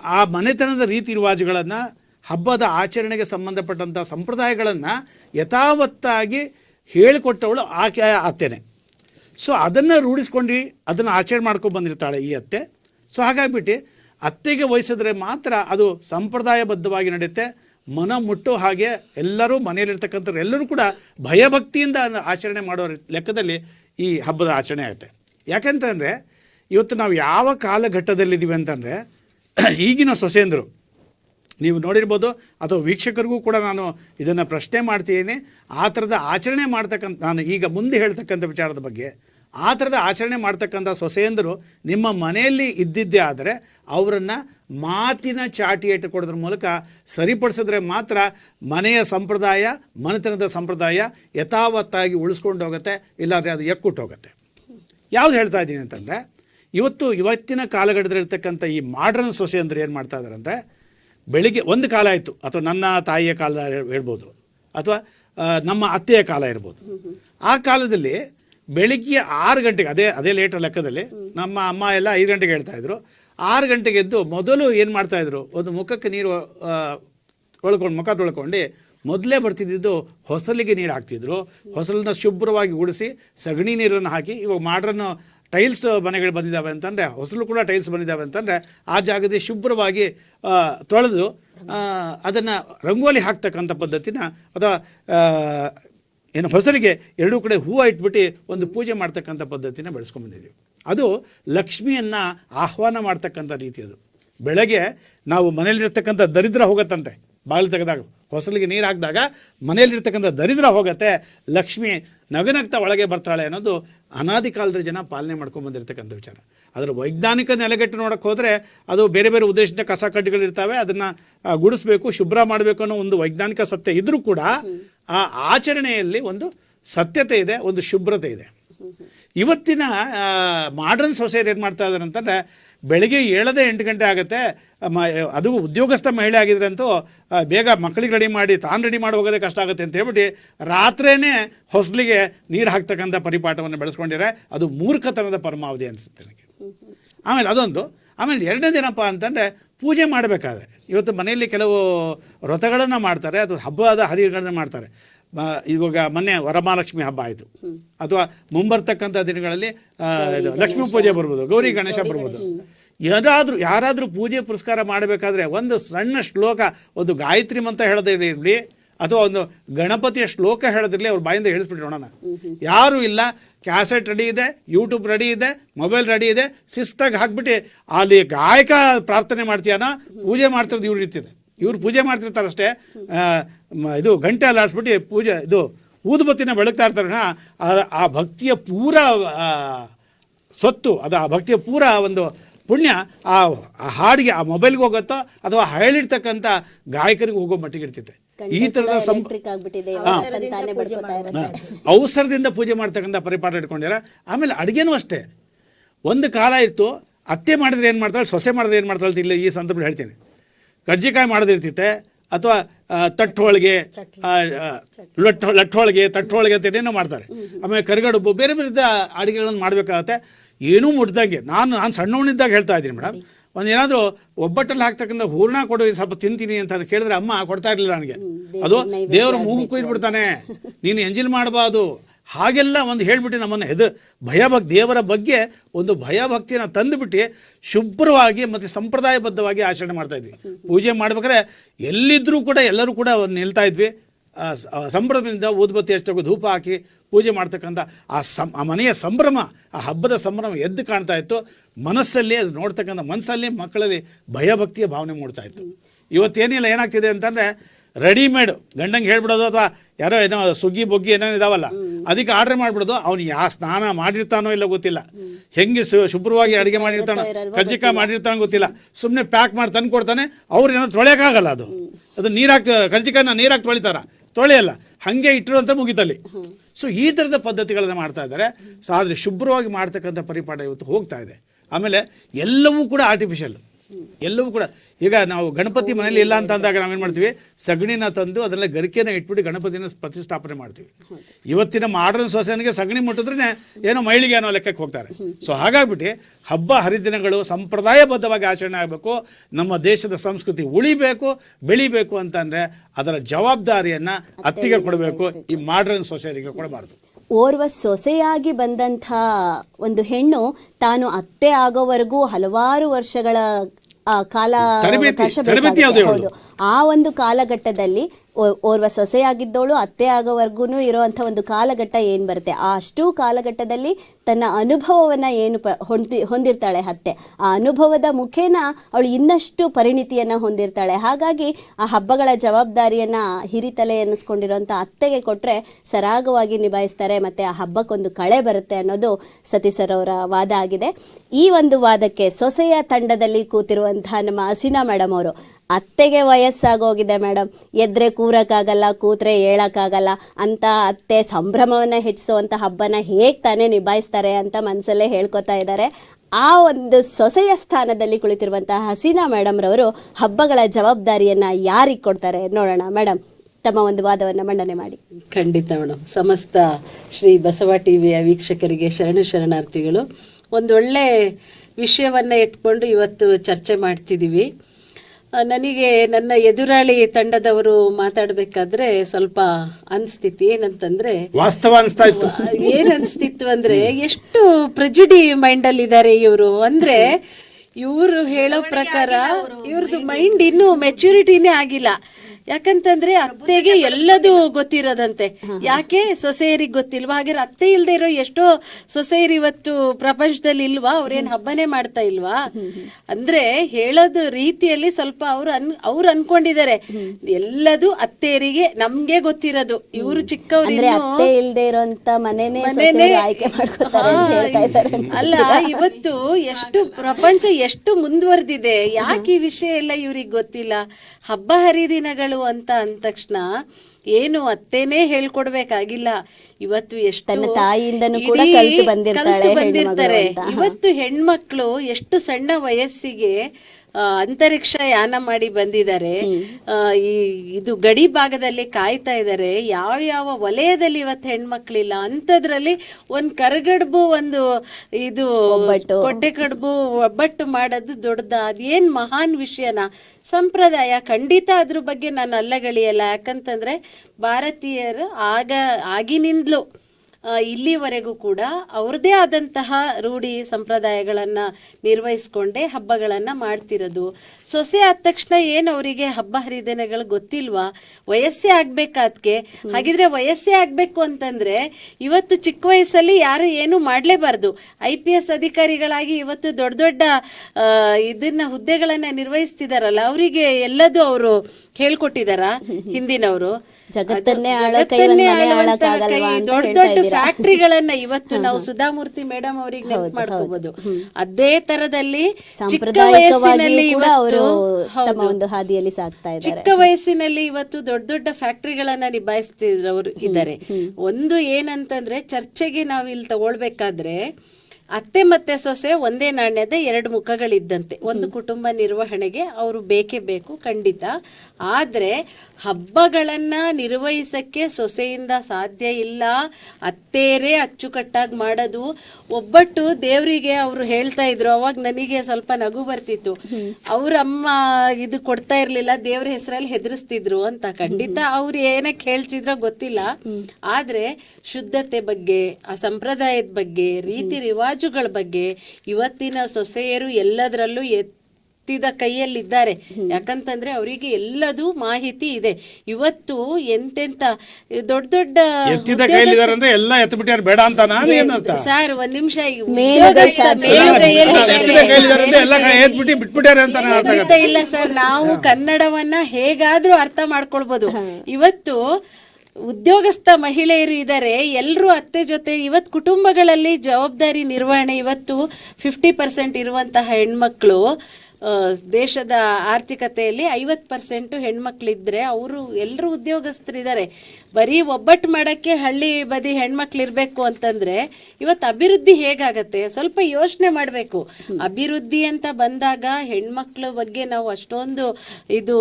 ಆ ಮನೆತನದ ರೀತಿ ರಿವಾಜುಗಳನ್ನು ಹಬ್ಬದ ಆಚರಣೆಗೆ ಸಂಬಂಧಪಟ್ಟಂಥ ಸಂಪ್ರದಾಯಗಳನ್ನು ಯಥಾವತ್ತಾಗಿ ಹೇಳಿಕೊಟ್ಟವಳು ಆಕೆ ಅತ್ತೆನೆ. ಸೊ ಅದನ್ನು ರೂಢಿಸ್ಕೊಂಡು ಅದನ್ನು ಆಚರಣೆ ಮಾಡ್ಕೊಂಡು ಬಂದಿರ್ತಾಳೆ ಈ ಅತ್ತೆ. ಸೊ ಹಾಗಾಗ್ಬಿಟ್ಟು ಅತ್ತೆಗೆ ವಹಿಸಿದ್ರೆ ಮಾತ್ರ ಅದು ಸಂಪ್ರದಾಯಬದ್ಧವಾಗಿ ನಡೆಯುತ್ತೆ. ಮನ ಮುಟ್ಟೋ ಹಾಗೆ ಎಲ್ಲರೂ ಮನೆಯಲ್ಲಿರ್ತಕ್ಕಂಥವ್ರು ಎಲ್ಲರೂ ಕೂಡ ಭಯಭಕ್ತಿಯಿಂದ ಆಚರಣೆ ಮಾಡೋ ಲೆಕ್ಕದಲ್ಲಿ ಈ ಹಬ್ಬದ ಆಚರಣೆ ಆಗುತ್ತೆ. ಯಾಕೆಂತಂದರೆ, ಇವತ್ತು ನಾವು ಯಾವ ಕಾಲಘಟ್ಟದಲ್ಲಿದ್ದೀವಿ ಅಂತಂದರೆ, <clears throat> ಈಗಿನ ಸೊಸೆಂದರು ನೀವು ನೋಡಿರ್ಬೋದು, ಅಥವಾ ವೀಕ್ಷಕರಿಗೂ ಕೂಡ ನಾನು ಇದನ್ನು ಪ್ರಶ್ನೆ ಮಾಡ್ತೀನಿ. ಆ ಥರದ ಆಚರಣೆ ಮಾಡ್ತಕ್ಕಂಥ, ನಾನು ಈಗ ಮುಂದೆ ಹೇಳ್ತಕ್ಕಂಥ ವಿಚಾರದ ಬಗ್ಗೆ. ಆ ಥರದ ಆಚರಣೆ ಮಾಡ್ತಕ್ಕಂಥ ಸೊಸೆಯಂದರು ನಿಮ್ಮ ಮನೆಯಲ್ಲಿ ಇದ್ದಿದ್ದೇ ಆದರೆ ಅವರನ್ನು ಮಾತಿನ ಚಾಟಿ ಕೊಡೋದ್ರ ಮೂಲಕ ಸರಿಪಡಿಸಿದ್ರೆ ಮಾತ್ರ ಮನೆಯ ಸಂಪ್ರದಾಯ, ಮನೆತನದ ಸಂಪ್ರದಾಯ ಯಥಾವತ್ತಾಗಿ ಉಳಿಸ್ಕೊಂಡು ಹೋಗುತ್ತೆ, ಇಲ್ಲಾಂದರೆ ಅದು ಎಕ್ಕುಟ್ಟು ಹೋಗುತ್ತೆ. ಯಾವ್ದು ಹೇಳ್ತಾ ಇದ್ದೀನಿ ಅಂತಂದರೆ, ಇವತ್ತು ಇವತ್ತಿನ ಕಾಲಘಟ್ಟದಲ್ಲಿರ್ತಕ್ಕಂಥ ಈ ಮಾಡ್ರನ್ ಸೊಸೆ ಅಂದರೆ ಏನು ಮಾಡ್ತಾ ಇದ್ದಾರೆ ಅಂದರೆ ಬೆಳಿಗ್ಗೆ ಒಂದು ಕಾಲ ಆಯಿತು. ಅಥವಾ ನನ್ನ ತಾಯಿಯ ಕಾಲ ಹೇಳ್- ಹೇಳ್ಬೋದು. ಅಥವಾ ನಮ್ಮ ಅತ್ತೆಯ ಕಾಲ ಇರ್ಬೋದು. ಆ ಕಾಲದಲ್ಲಿ ಬೆಳಿಗ್ಗೆ ಆರು ಗಂಟೆಗೆ, ಅದೇ ಅದೇ ಲೇಟರ್ ಲೆಕ್ಕದಲ್ಲಿ ನಮ್ಮ ಅಮ್ಮ ಎಲ್ಲ ಐದು ಗಂಟೆಗೆ ಹೇಳ್ತಾ ಇದ್ರು. ಆರು ಗಂಟೆಗೆ ಎದ್ದು ಮೊದಲು ಏನು ಮಾಡ್ತಾಯಿದ್ರು ಒಂದು ಮುಖಕ್ಕೆ ನೀರು ತೊಳ್ಕೊಂಡು, ಮುಖ ತೊಳ್ಕೊಂಡು ಮೊದಲೇ ಬರ್ತಿದ್ದಿದ್ದು ಹೊಸಲಿಗೆ ನೀರು ಹಾಕ್ತಿದ್ರು. ಹೊಸಲನ್ನ ಶುಭ್ರವಾಗಿ ಗುಡಿಸಿ ಸಗಣಿ ನೀರನ್ನು ಹಾಕಿ ಇವಾಗ ಮಾಡ್ರನ್ನು ಟೈಲ್ಸ್ ಮನೆಗಳು ಬಂದಿದ್ದಾವೆ ಅಂತಂದರೆ, ಹೊಸಲು ಕೂಡ ಟೈಲ್ಸ್ ಬಂದಿದ್ದಾವೆ ಅಂತಂದರೆ, ಆ ಜಾಗದಲ್ಲಿ ಶುಭ್ರವಾಗಿ ತೊಳೆದು ಅದನ್ನು ರಂಗೋಲಿ ಹಾಕ್ತಕ್ಕಂಥ ಪದ್ಧತಿನ, ಅಥವಾ ಏನು ಹೊಸರಿಗೆ ಎರಡೂ ಕಡೆ ಹೂವು ಇಟ್ಬಿಟ್ಟು ಒಂದು ಪೂಜೆ ಮಾಡ್ತಕ್ಕಂಥ ಪದ್ಧತಿನ ಬೆಳೆಸ್ಕೊಂಡ್ಬಂದಿದ್ದೀವಿ ಅದು ಲಕ್ಷ್ಮಿಯನ್ನು ಆಹ್ವಾನ ಮಾಡ್ತಕ್ಕಂಥ ರೀತಿ ಅದು. ಬೆಳಗ್ಗೆ ನಾವು ಮನೇಲಿರ್ತಕ್ಕಂಥ ದರಿದ್ರ ಹೋಗತ್ತಂತೆ, ಬಾಗಿಲು ತೆಗೆದಾಗ. ಹೊಸಲಿಗೆ ನೀರು ಹಾಕಿದಾಗ ಮನೆಯಲ್ಲಿರ್ತಕ್ಕಂಥ ದರಿದ್ರ ಹೋಗುತ್ತೆ ಲಕ್ಷ್ಮಿ ನಗನಗ್ತಾ ಒಳಗೆ ಬರ್ತಾಳೆ ಅನ್ನೋದು ಅನಾದಿ ಕಾಲದ ಜನ ಪಾಲನೆ ಮಾಡ್ಕೊಂಡು ಬಂದಿರತಕ್ಕಂಥ ವಿಚಾರ. ಅದರ ವೈಜ್ಞಾನಿಕ ನೆಲೆಗಟ್ಟು ನೋಡೋಕ್ಕೆ ಹೋದರೆ ಅದು ಬೇರೆ ಬೇರೆ ಉದ್ದೇಶದ ಕಸ ಕಡ್ಡಿಗಳಿರ್ತವೆ ಅದನ್ನು ಗುಡಿಸ್ಬೇಕು ಶುಭ್ರ ಮಾಡಬೇಕು ಅನ್ನೋ ಒಂದು ವೈಜ್ಞಾನಿಕ ಸತ್ಯ ಇದ್ರೂ ಕೂಡ ಆ ಆಚರಣೆಯಲ್ಲಿ ಒಂದು ಸತ್ಯತೆ ಇದೆ ಒಂದು ಶುಭ್ರತೆ ಇದೆ. ಇವತ್ತಿನ ಮಾಡರ್ನ್ ಸೊಸೈಟಿ ಏನು ಮಾಡ್ತಾ ಇದ್ದಾರೆ ಅಂತಂದರೆ ಬೆಳಿಗ್ಗೆ ಏಳದೆ ಎಂಟು ಗಂಟೆ ಆಗುತ್ತೆ, ಮ, ಅದು ಉದ್ಯೋಗಸ್ಥ ಮಹಿಳೆ ಆಗಿದ್ರಂತೂ ಬೇಗ ಮಕ್ಕಳಿಗೆ ರೆಡಿ ಮಾಡಿ, ತಾನು ರೆಡಿ ಮಾಡಿ ಹೋಗೋದೇ ಕಷ್ಟ ಆಗುತ್ತೆ ಅಂತ ಹೇಳ್ಬಿಟ್ಟು ರಾತ್ರಿಯೇ ಹೊಸಲಿಗೆ ನೀರು ಹಾಕ್ತಕ್ಕಂಥ ಪರಿಪಾಠವನ್ನು ಬೆಳೆಸ್ಕೊಂಡಿದ್ದಾರೆ ಅದು ಮೂರ್ಖತನದ ಪರಮಾವಧಿ ಅನಿಸುತ್ತೆ ನನಗೆ. ಆಮೇಲೆ ಅದೊಂದು. ಆಮೇಲೆ ಎರಡನೇದೇನಪ್ಪ ಅಂತಂದರೆ ಪೂಜೆ ಮಾಡಬೇಕಾದ್ರೆ. ಇವತ್ತು ಮನೆಯಲ್ಲಿ ಕೆಲವು ವ್ರತಗಳನ್ನು ಮಾಡ್ತಾರೆ, ಅಥವಾ ಹಬ್ಬದ ಹರಿಗಳನ್ನು ಮಾಡ್ತಾರೆ. ಇವಾಗ ಮೊನ್ನೆ ವರಮಹಾಲಕ್ಷ್ಮಿ ಹಬ್ಬ ಆಯಿತು. ಅಥವಾ ಮುಂಬರ್ತಕ್ಕಂಥ ದಿನಗಳಲ್ಲಿ ಲಕ್ಷ್ಮೀ ಪೂಜೆ ಬರ್ಬೋದು ಗೌರಿ ಗಣೇಶ ಬರ್ಬೋದು. ಯಾರಾದರೂ ಯಾರಾದರೂ ಪೂಜೆ ಪುರಸ್ಕಾರ ಮಾಡಬೇಕಾದ್ರೆ ಒಂದು ಸಣ್ಣ ಶ್ಲೋಕ ಒಂದು ಗಾಯತ್ರಿ ಮಂತ್ರ ಹೇಳದೇ ಇರಲಿ ಅಥವಾ ಒಂದು ಗಣಪತಿಯ ಶ್ಲೋಕ ಹೇಳದಿರಲಿ ಅವ್ರ ಬಾಯಿಂದ ಹೇಳಿಸ್ಬಿಟ್ರಿ ನೋಡೋಣ. ಯಾರೂ ಇಲ್ಲ ಕ್ಯಾಸೆಟ್ ರೆಡಿ ಇದೆ ಯೂಟ್ಯೂಬ್ ರೆಡಿ ಇದೆ ಮೊಬೈಲ್ ರೆಡಿ ಇದೆ ಶಿಸ್ತಾಗಿ ಹಾಕ್ಬಿಟ್ಟು ಅಲ್ಲಿ ಗಾಯಕ ಪ್ರಾರ್ಥನೆ ಮಾಡ್ತೀಯಾನ ಪೂಜೆ ಮಾಡ್ತಿರೋದು ಇವ್ರು ಇರ್ತಿದೆ. ಇವ್ರು ಪೂಜೆ ಮಾಡ್ತಿರ್ತಾರಷ್ಟೇ. ಆ, ಮ- ಇದು ಗಂಟೆ ಎಲ್ಲ ಆಡಿಸ್ಬಿಟ್ಟು ಪೂಜೆ ಇದು ಊದುಬತ್ತಿನ ಬೆಳಗ್ತಾ ಇರ್ತಾರೆ ಆ- ಆ ಭಕ್ತಿಯ ಪೂರ ಆ, ಸೊತ್ತು ಅದು ಆ ಭಕ್ತಿಯ ಪೂರ ಒಂದು ಪುಣ್ಯ ಆ ಆ ಹಾಡಿಗೆ ಆ ಮೊಬೈಲ್ಗೆ ಹೋಗುತ್ತೋ ಅಥವಾ ಹೇಳಿರ್ತಕ್ಕಂಥ ಗಾಯಕರಿಗೆ ಹೋಗೋ ಮಟ್ಟಿಗೆ ಇರ್ತಿದೆ ಈ ತರದ ಇರುತ್ತೆ. ಅವಸರದಿಂದ ಪೂಜೆ ಮಾಡ್ತಕ್ಕಂಥ ಪರಿಪಾಠ ಇಟ್ಕೊಂಡಿರ ಆಮೇಲೆ ಅಡುಗೆನೂ ಅಷ್ಟೇ. ಒಂದು ಕಾಲ ಇತ್ತು ಅತ್ತೆ ಮಾಡಿದ್ರೆ ಏನು ಮಾಡ್ತಾಳೆ ಸೊಸೆ ಮಾಡಿದ್ರೆ ಏನು ಮಾಡ್ತಾಳೆ ಇಲ್ಲ ಈ ಸಂದರ್ಭದಲ್ಲಿ ಹೇಳ್ತೀನಿ. ಕಜ್ಜಿಕಾಯಿ ಮಾಡೋದಿರ್ತೈತೆ ಅಥವಾ ತಟ್ಟು ಹೋಳಿಗೆ ಲಟ್ಟು ಲಟ್ಟು ಹೋಳಿಗೆ ತಟ್ಟು ಹೋಳಿಗೆ ಅಂತ ಏನೇನೋ ಮಾಡ್ತಾರೆ. ಆಮೇಲೆ ಕರಿಗಡುಬು ಬೇರೆ ಬೇರೆ ಅಡುಗೆಗಳನ್ನು ಮಾಡಬೇಕಾಗತ್ತೆ. ಏನೂ ಮುಟ್ದಂಗೆ ನಾನು ನಾನು ಸಣ್ಣವನಿದ್ದಾಗ ಹೇಳ್ತಾ ಇದ್ದೀನಿ ಮೇಡಮ್ ಒಂದು ಏನಾದರೂ ಒಬ್ಬಟ್ಟಲ್ಲಿ ಹಾಕ್ತಕ್ಕಂಥ ಹೂರ್ಣ ಕೊಡು ಸ್ವಲ್ಪ ತಿಂತೀನಿ ಅಂತ ಕೇಳಿದ್ರೆ ಅಮ್ಮ ಕೊಡ್ತಾ ಇರಲಿಲ್ಲ ನನಗೆ. ಅದು ದೇವರು ಮೂಗು ಕುಯ್ದು ಬಿಡ್ತಾನೆ ನೀನು ಎಂಜಿಲ್ ಮಾಡಬಾರ್ದು. ಹಾಗೆಲ್ಲ ಒಂದು ಹೇಳಿಬಿಟ್ಟು ನಮ್ಮನ್ನು ಹೆದ ಭಯಭಕ್ ದೇವರ ಬಗ್ಗೆ ಒಂದು ಭಯಭಕ್ತಿಯನ್ನು ತಂದುಬಿಟ್ಟು ಶುಭ್ರವಾಗಿ ಮತ್ತು ಸಂಪ್ರದಾಯಬದ್ಧವಾಗಿ ಆಚರಣೆ ಮಾಡ್ತಾ ಇದ್ವಿ. ಪೂಜೆ ಮಾಡ್ಬೇಕಾದ್ರೆ ಎಲ್ಲಿದ್ದರೂ ಕೂಡ ಎಲ್ಲರೂ ಕೂಡ ನಿಲ್ತಾ ಇದ್ವಿ. ಸಂಭ್ರಮದಿಂದ ಊದ್ಬತ್ತಿ ಅಷ್ಟಕ್ಕೂ ಧೂಪ ಹಾಕಿ ಪೂಜೆ ಮಾಡ್ತಕ್ಕಂಥ ಆ ಸಂ, ಆ ಮನೆಯ ಸಂಭ್ರಮ, ಆ ಹಬ್ಬದ ಸಂಭ್ರಮ ಎದ್ದು ಕಾಣ್ತಾ ಇತ್ತು. ಮನಸ್ಸಲ್ಲಿ ಅದು ನೋಡ್ತಕ್ಕಂಥ ಮನಸ್ಸಲ್ಲಿ ಮಕ್ಕಳಲ್ಲಿ ಭಯಭಕ್ತಿಯ ಭಾವನೆ ಮೂಡ್ತಾ ಇತ್ತು. ಇವತ್ತೇನಿಲ್ಲ ಏನಾಗ್ತಿದೆ ಅಂತಂದರೆ ರೆಡಿಮೇಡ್ ಗಂಡಂಗೆ ಹೇಳ್ಬಿಡೋದು ಅಥವಾ ಯಾರೋ ಏನೋ ಸುಗ್ಗಿ ಬೊಗ್ಗಿ ಏನೋ ಇದಾವಲ್ಲ ಅದಕ್ಕೆ ಆರ್ಡರ್ ಮಾಡಿಬಿಡೋದು. ಅವ್ನು ಯಾ ಸ್ನಾನ ಮಾಡಿರ್ತಾನೋ ಇಲ್ಲ ಗೊತ್ತಿಲ್ಲ. ಹೆಂಗೆ ಸು ಶುಭ್ರವಾಗಿ ಅಡುಗೆ ಮಾಡಿರ್ತಾನೋ ಕಜ್ಜಿಕಾಯಿ ಮಾಡಿರ್ತಾನೋ ಗೊತ್ತಿಲ್ಲ. ಸುಮ್ಮನೆ ಪ್ಯಾಕ್ ಮಾಡಿ ತಂದು ಕೊಡ್ತಾನೆ ಅವ್ರು ಏನೋ ತೊಳೆಯೋಕ್ಕಾಗಲ್ಲ ಅದು. ಅದು ನೀರಾಕಿ ಕಜ್ಜಿಕಾಯಿನ ನೀರಾಕಿ ತೊಳಿತಾರ. ತೊಳೆಯಲ್ಲ. ಹಾಗೆ ಇಟ್ಟರು ಅಂತ ಮುಗಿತಲ್ಲಿ ಸೊ ಈ ಥರದ ಪದ್ಧತಿಗಳನ್ನು ಮಾಡ್ತಾ ಇದ್ದಾರೆ ಸೊ ಆದರೆ ಶುಭ್ರವಾಗಿ ಮಾಡ್ತಕ್ಕಂಥ ಪರಿಪಾಠ ಇವತ್ತು ಹೋಗ್ತಾ ಇದೆ. ಆಮೇಲೆ ಎಲ್ಲವೂ ಕೂಡ ಆರ್ಟಿಫಿಷಿಯಲ್ ಎಲ್ಲವೂ ಕೂಡ ಈಗ ನಾವು ಗಣಪತಿ ಮನೆಯಲ್ಲಿ ಇಲ್ಲ ಅಂತ ಅಂದಾಗ ನಾವೇನು ಮಾಡ್ತೀವಿ? ಸಗಣಿನ ತಂದು ಅದರಲ್ಲಿ ಗರಿಕೆನ ಇಟ್ಬಿಟ್ಟು ಗಣಪತಿನ ಪ್ರತಿಷ್ಠಾಪನೆ ಮಾಡ್ತೀವಿ. ಇವತ್ತಿನ ಮಾಡರ್ನ್ ಸೊಸೈನಿಗೆ ಸಗಣಿ ಮುಟ್ಟಿದ್ರೆ ಏನೋ ಮೈಳಿಗೆ ಅನ್ನೋ ಲೆಕ್ಕಕ್ಕೆ ಹೋಗ್ತಾರೆ. ಸೊ ಹಾಗಾಗ್ಬಿಟ್ಟು ಹಬ್ಬ ಹರಿದಿನಗಳು ಸಂಪ್ರದಾಯಬದ್ಧವಾಗಿ ಆಚರಣೆ ಆಗಬೇಕು. ನಮ್ಮ ದೇಶದ ಸಂಸ್ಕೃತಿ ಉಳಿಬೇಕು, ಬೆಳಿಬೇಕು ಅಂತಂದರೆ ಅದರ ಜವಾಬ್ದಾರಿಯನ್ನು ಅತ್ತಿಗೆ ಕೊಡಬೇಕು. ಈ ಮಾಡರ್ನ್ ಸೊಸೈಟಿಗೆ ಕೊಡಬಾರ್ದು. ಓರ್ವ ಸೊಸೆಯಾಗಿ ಬಂದಂಥ ಒಂದು ಹೆಣ್ಣು ತಾನು ಅತ್ತೆ ಆಗೋವರೆಗೂ ಹಲವಾರು ವರ್ಷಗಳ ಕಾಲ ತರಬೇತಿ- ಯಾವುದು ಆ ಒಂದು ಕಾಲಘಟ್ಟದಲ್ಲಿ ಓರ್ವ ಸೊಸೆಯಾಗಿದ್ದವಳು, ಅತ್ತೆ ಆಗೋವರೆಗೂ ಇರುವಂಥ ಒಂದು ಕಾಲಘಟ್ಟ ಏನು ಬರುತ್ತೆ? ಆ ಅಷ್ಟೂ ಕಾಲಘಟ್ಟದಲ್ಲಿ ತನ್ನ ಅನುಭವವನ್ನು ಏನು ಪ, ಹೊಂದಿ, ಹೊಂದಿರ್ತಾಳೆ ಅತ್ತೆ. ಆ ಅನುಭವದ ಮುಖೇನ ಅವಳು ಇನ್ನಷ್ಟು ಪರಿಣಿತಿಯನ್ನು ಹೊಂದಿರ್ತಾಳೆ. ಹಾಗಾಗಿ ಆ ಹಬ್ಬಗಳ ಜವಾಬ್ದಾರಿಯನ್ನು ಹಿರಿತಲೆ ಎನ್ನಿಸ್ಕೊಂಡಿರುವಂಥ ಅತ್ತೆಗೆ ಕೊಟ್ಟರೆ ಸರಾಗವಾಗಿ ನಿಭಾಯಿಸ್ತಾರೆ, ಮತ್ತು ಆ ಹಬ್ಬಕ್ಕೊಂದು ಕಳೆ ಬರುತ್ತೆ ಅನ್ನೋದು ಸತೀಸರ್ ಅವರ ವಾದ ಆಗಿದೆ. ಈ ಒಂದು ವಾದಕ್ಕೆ ಸೊಸೆಯ ತಂಡದಲ್ಲಿ ಕೂತಿರುವಂತಹ ನಮ್ಮ ಹಸೀನಾ ಮೇಡಮ್ ಅವರು, ಅತ್ತೆಗೆ ವಯಸ್ಸಾಗೋಗಿದೆ ಮೇಡಮ್. ಎದ್ರೆ ಕೂರಕ್ಕಾಗಲ್ಲ, ಕೂತ್ರೆ ಹೇಳಕ್ಕಾಗಲ್ಲ ಅಂತ ಅತ್ತೆ ಸಂಭ್ರಮವನ್ನು ಹೆಚ್ಚಿಸುವಂಥ ಹಬ್ಬನ ಹೇಗೆ ತಾನೇ ನಿಭಾಯಿಸ್ತಾರೆ ಅಂತ ಮನಸ್ಸಲ್ಲೇ ಹೇಳ್ಕೊತಾ ಇದ್ದಾರೆ. ಆ ಒಂದು ಸೊಸೆಯ ಸ್ಥಾನದಲ್ಲಿ ಕುಳಿತಿರುವಂತಹ ಹಸೀನಾ ಮೇಡಮ್ರವರು ಹಬ್ಬಗಳ ಜವಾಬ್ದಾರಿಯನ್ನ ಯಾರಿಗೆ ಕೊಡ್ತಾರೆ ನೋಡೋಣ. ಮೇಡಮ್, ತಮ್ಮ ಒಂದು ವಾದವನ್ನು ಮಂಡನೆ ಮಾಡಿ. ಖಂಡಿತ ಮೇಡಮ್. ಸಮಸ್ತ ಶ್ರೀ ಬಸವ ಟಿವಿಯ ವೀಕ್ಷಕರಿಗೆ ಶರಣು ಶರಣಾರ್ಥಿಗಳು ಒಂದೊಳ್ಳೆ ವಿಷಯವನ್ನು ಎತ್ಕೊಂಡು ಇವತ್ತು ಚರ್ಚೆ ಮಾಡ್ತಿದ್ದೀವಿ ನನಗೆ ನನ್ನ ಎದುರಾಳಿ ತಂಡದವರು ಮಾತಾಡಬೇಕಾದ್ರೆ ಸ್ವಲ್ಪ ಅನಿಸ್ತಿತ್ತು. ಏನಂತಂದ್ರೆ ವಾಸ್ತವ ಅನಿಸ್ತಾ ಇತ್ತು ಏನ್ ಅನಿಸ್ತಿತ್ತು ಅಂದ್ರೆ ಎಷ್ಟು ಪ್ರಜುಡಿ ಮೈಂಡ್ ಅಲ್ಲಿ ಇದ್ದಾರೆ ಇವರು. ಅಂದ್ರೆ ಇವರು ಹೇಳೋ ಪ್ರಕಾರ ಇವ್ರದ್ದು ಮೈಂಡ್ ಇನ್ನೂ ಮೆಚುರಿಟಿನೇ ಆಗಿಲ್ಲ. ಯಾಕಂತಂದ್ರೆ ಅತ್ತೆಗೆ ಎಲ್ಲದೂ ಗೊತ್ತಿರೋದಂತೆ. ಯಾಕೆ? ಸೊಸೆಯರಿಗೆ ಗೊತ್ತಿಲ್ವಾ? ಹಾಗೆ ಅತ್ತೆ ಇಲ್ದೆ ಇರೋ ಎಷ್ಟೋ ಸೊಸೆಯರು ಇವತ್ತು ಪ್ರಪಂಚದಲ್ಲಿ ಇಲ್ವಾ? ಅವ್ರೇನ್ ಹಬ್ಬನೇ ಮಾಡ್ತಾ ಇಲ್ವಾ? ಅಂದ್ರೆ ಹೇಳೋದು ರೀತಿಯಲ್ಲಿ ಸ್ವಲ್ಪ ಅವ್ರು ಅನ್ ಅವ್ರು ಅನ್ಕೊಂಡಿದ್ದಾರೆ. ಎಲ್ಲದೂ ಅತ್ತೆಯರಿಗೆ ನಮ್ಗೆ ಗೊತ್ತಿರೋದು. ಇವರು ಚಿಕ್ಕವ್ರು ಇಲ್ದೇ ಇರೋಂತ ಮನೆನೇ ಅಲ್ಲ ಇವತ್ತು ಎಷ್ಟು ಪ್ರಪಂಚ ಎಷ್ಟು ಮುಂದುವರೆದಿದೆ. ಯಾಕೆ ಈ ವಿಷಯ ಎಲ್ಲ ಇವ್ರಿಗೆ ಗೊತ್ತಿಲ್ಲ? ಹಬ್ಬ ಹರಿದಿನಗಳು ಅಂತ ಅಂದ ತಕ್ಷಣ ಏನು ಅತ್ತೇನೆ ಹೇಳ್ಕೊಡ್ಬೇಕಾಗಿಲ್ಲ. ಇವತ್ತು ಎಷ್ಟು ತಾಯಿಯಿಂದನೂ ಕೂಡ ಕಲ್ತು ಬಂದಿರ್ತಾರೆ. ಇವತ್ತು ಹೆಣ್ಮಕ್ಳು ಎಷ್ಟು ಸಣ್ಣ ವಯಸ್ಸಿಗೆ ಅಂತರಿಕ್ಷ ಯಾನ ಮಾಡಿ ಬಂದಿದ್ದಾರೆ. ಈ ಇದು ಗಡಿ ಭಾಗದಲ್ಲಿ ಕಾಯ್ತಾ ಇದ್ದಾರೆ. ಯಾವ ಯಾವ ವಲಯದಲ್ಲಿ ಇವತ್ತು ಹೆಣ್ಮಕ್ಳಿಲ್ಲ ಅಂಥದ್ರಲ್ಲಿ ಒಂದ್ ಕರಗಡ್ಬು ಒಂದು ಇದು ಕೊಟ್ಟೆ ಕಡುಬು ಒಬ್ಬಟ್ಟು ಮಾಡೋದು ದೊಡ್ಡದ ಅದೇನ್ ಮಹಾನ್ ವಿಷಯನ. ಸಂಪ್ರದಾಯ ಖಂಡಿತ ಅದ್ರ ಬಗ್ಗೆ ನಾನು ಅಲ್ಲಗಳಿಯಲ್ಲ. ಯಾಕಂತಂದ್ರೆ ಭಾರತೀಯರು ಆಗ ಆಗಿನಿಂದಲೂ ಇಲ್ಲಿವರೆಗೂ ಕೂಡ ಅವ್ರದ್ದೇ ಆದಂತಹ ರೂಢಿ ಸಂಪ್ರದಾಯಗಳನ್ನು ನಿರ್ವಹಿಸ್ಕೊಂಡೇ ಹಬ್ಬಗಳನ್ನು ಮಾಡ್ತಿರೋದು. ಸೊಸೆ ಆದ ತಕ್ಷಣ ಏನು ಅವರಿಗೆ ಹಬ್ಬ ಹರಿದಿನಗಳು ಗೊತ್ತಿಲ್ವಾ? ವಯಸ್ಸೇ ಆಗ್ಬೇಕಾದ್ಕೆ. ಹಾಗಿದ್ರೆ ವಯಸ್ಸೇ ಆಗ್ಬೇಕು ಅಂತಂದ್ರೆ ಇವತ್ತು ಚಿಕ್ಕ ವಯಸ್ಸಲ್ಲಿ ಯಾರು ಏನು ಮಾಡಲೇಬಾರ್ದು. ಐ ಪಿ ಎಸ್ ಅಧಿಕಾರಿಗಳಾಗಿ ಇವತ್ತು ದೊಡ್ಡ ದೊಡ್ಡ ಇದನ್ನ ಹುದ್ದೆಗಳನ್ನ ನಿರ್ವಹಿಸ್ತಿದಾರಲ್ಲ ಅವರಿಗೆ ಎಲ್ಲದೂ ಅವರು ಹೇಳ್ಕೊಟ್ಟಿದಾರ <laughs> ಹಿಂದಿನವರು? ಜಗತ್ತನ್ನೇ ದೊಡ್ಡ ದೊಡ್ಡ. ಫ್ಯಾಕ್ಟ್ರಿಗಳನ್ನ ಇವತ್ತು ನಾವು ಸುಧಾಮೂರ್ತಿ ಮೇಡಮ್ ಅವ್ರಿಗೆ ನೆನಪು ಮಾಡ್ಕೋಬಹುದು ಅದೇ ತರದಲ್ಲಿ ಚಿಕ್ಕ ವಯಸ್ಸಿನಲ್ಲಿ ಅವರು ತಮ್ಮ ಒಂದು ಹಾದಿಯಲ್ಲಿ ಸಾಕ್ತಾ ಇದ್ದಾರೆ. ಚಿಕ್ಕ ವಯಸ್ಸಿನಲ್ಲಿ ಇವತ್ತು ದೊಡ್ಡ ದೊಡ್ಡ ಫ್ಯಾಕ್ಟರಿಗಳನ್ನ ನಿಭಾಯಿಸ್ತಿರೋರು ಇದ್ದಾರೆ. ಒಂದು ಏನಂತಂದ್ರೆ ಚರ್ಚೆಗೆ ನಾವು ಇಲ್ಲಿ ತಗೊಳ್ಬೇಕಾದ್ರೆ ಅತ್ತೆ ಮತ್ತೆ ಸೊಸೆ ಒಂದೇ ನಾಣ್ಯದ ಎರಡು ಮುಖಗಳಿದ್ದಂತೆ. ಒಂದು ಕುಟುಂಬ ನಿರ್ವಹಣೆಗೆ ಅವರು ಬೇಕೇ ಬೇಕು ಖಂಡಿತ. ಆದ್ರೆ ಹಬ್ಬಗಳನ್ನು ನಿರ್ವಹಿಸೋಕ್ಕೆ ಸೊಸೆಯಿಂದ ಸಾಧ್ಯ ಇಲ್ಲ. ಅತ್ತೇರೇ ಅಚ್ಚುಕಟ್ಟಾಗಿ ಮಾಡೋದು. ಒಬ್ಬಟ್ಟು ದೇವರಿಗೆ ಅವರು ಹೇಳ್ತಾ ಇದ್ರು ಅವಾಗ ನನಗೆ ಸ್ವಲ್ಪ ನಗು ಬರ್ತಿತ್ತು. ಅವರಮ್ಮ ಅಮ್ಮ ಇದು ಕೊಡ್ತಾ ಇರ್ಲಿಲ್ಲ ದೇವ್ರ ಹೆಸರಲ್ಲಿ ಹೆದರಿಸ್ತಿದ್ರು ಅಂತ. ಖಂಡಿತ ಅವ್ರು ಏನಕ್ಕೆ ಹೇಳ್ತಿದ್ರೋ ಗೊತ್ತಿಲ್ಲ. ಆದರೆ ಶುದ್ಧತೆ ಬಗ್ಗೆ ಆ ಸಂಪ್ರದಾಯದ ಬಗ್ಗೆ ರೀತಿ ರಿವಾಜುಗಳ ಬಗ್ಗೆ ಇವತ್ತಿನ ಸೊಸೆಯರು ಎಲ್ಲದರಲ್ಲೂ ಎತ್ತಿದ ಕೈಯಲ್ಲಿದ್ದಾರೆ. ಯಾಕಂತಂದ್ರೆ ಅವರಿಗೆ ಎಲ್ಲದೂ ಮಾಹಿತಿ ಇದೆ. ಇವತ್ತು ಎಂತೆಂತ ದೊಡ್ಡ ದೊಡ್ಡ ಎತ್ತಿದ ಅಂದ್ರೆ ಎಲ್ಲ ಎತ್ತು ಬಿಟ್ಟಾರ ಬೇಡ ಅಂತ ನಾನು ಸರ್ ಒಂದ್ ನಿಮಿಷ ಈ ಮೇಲುಗೈ ಉದ್ಯೋಗಸ್ಥ ಸಾಧಿಸಿ. ಮೇಲುಗೈಯಲ್ಲಿ ಅಲ್ಲ, ಅಂದ್ರೆ ಎಲ್ಲ ಕೈ ಎತ್ ಬಿಟ್ಟು ಬಿಟ್ಬಿಟ್ಟಾರೆ ಅಂತ ನಾನು ಅರ್ಥ ಖಂಡಿತ ಇಲ್ಲ ಸರ್ ನಾವು ಕನ್ನಡವನ್ನ ಹೇಗಾದ್ರೂ ಅರ್ಥ ಮಾಡ್ಕೊಳ್ಬೋದು. ಇವತ್ತು ಉದ್ಯೋಗಸ್ಥ ಮಹಿಳೆಯರು ಇದ್ದಾರೆ ಎಲ್ಲರೂ ಅತ್ತೆ ಜೊತೆ ಇವತ್ತು ಕುಟುಂಬಗಳಲ್ಲಿ ಜವಾಬ್ದಾರಿ ನಿರ್ವಹಣೆ ಇವತ್ತು ಫಿಫ್ಟಿ ಪರ್ಸೆಂಟ್ ಇರುವಂತಹ ಹೆಣ್ಮಕ್ಳು ದೇಶದ ಆರ್ಥಿಕತೆಯಲ್ಲಿ ಐವತ್ತು ಪರ್ಸೆಂಟು ಹೆಣ್ಮಕ್ಳಿದ್ರೆ ಅವರು ಎಲ್ಲರೂ ಉದ್ಯೋಗಸ್ಥರಿದ್ದಾರೆ. ಬರೀ ಒಬ್ಬಟ್ಟು ಮಾಡೋಕ್ಕೆ ಹಳ್ಳಿ ಬದಿ ಹೆಣ್ಮಕ್ಳು ಇರಬೇಕು ಅಂತಂದ್ರೆ ಇವತ್ತು ಅಭಿವೃದ್ಧಿ ಹೇಗಾಗತ್ತೆ? ಸ್ವಲ್ಪ ಯೋಚನೆ ಮಾಡಬೇಕು. ಅಭಿವೃದ್ಧಿ ಅಂತ ಬಂದಾಗ ಹೆಣ್ಮಕ್ಳ ಬಗ್ಗೆ ನಾವು ಅಷ್ಟೊಂದು ಇದು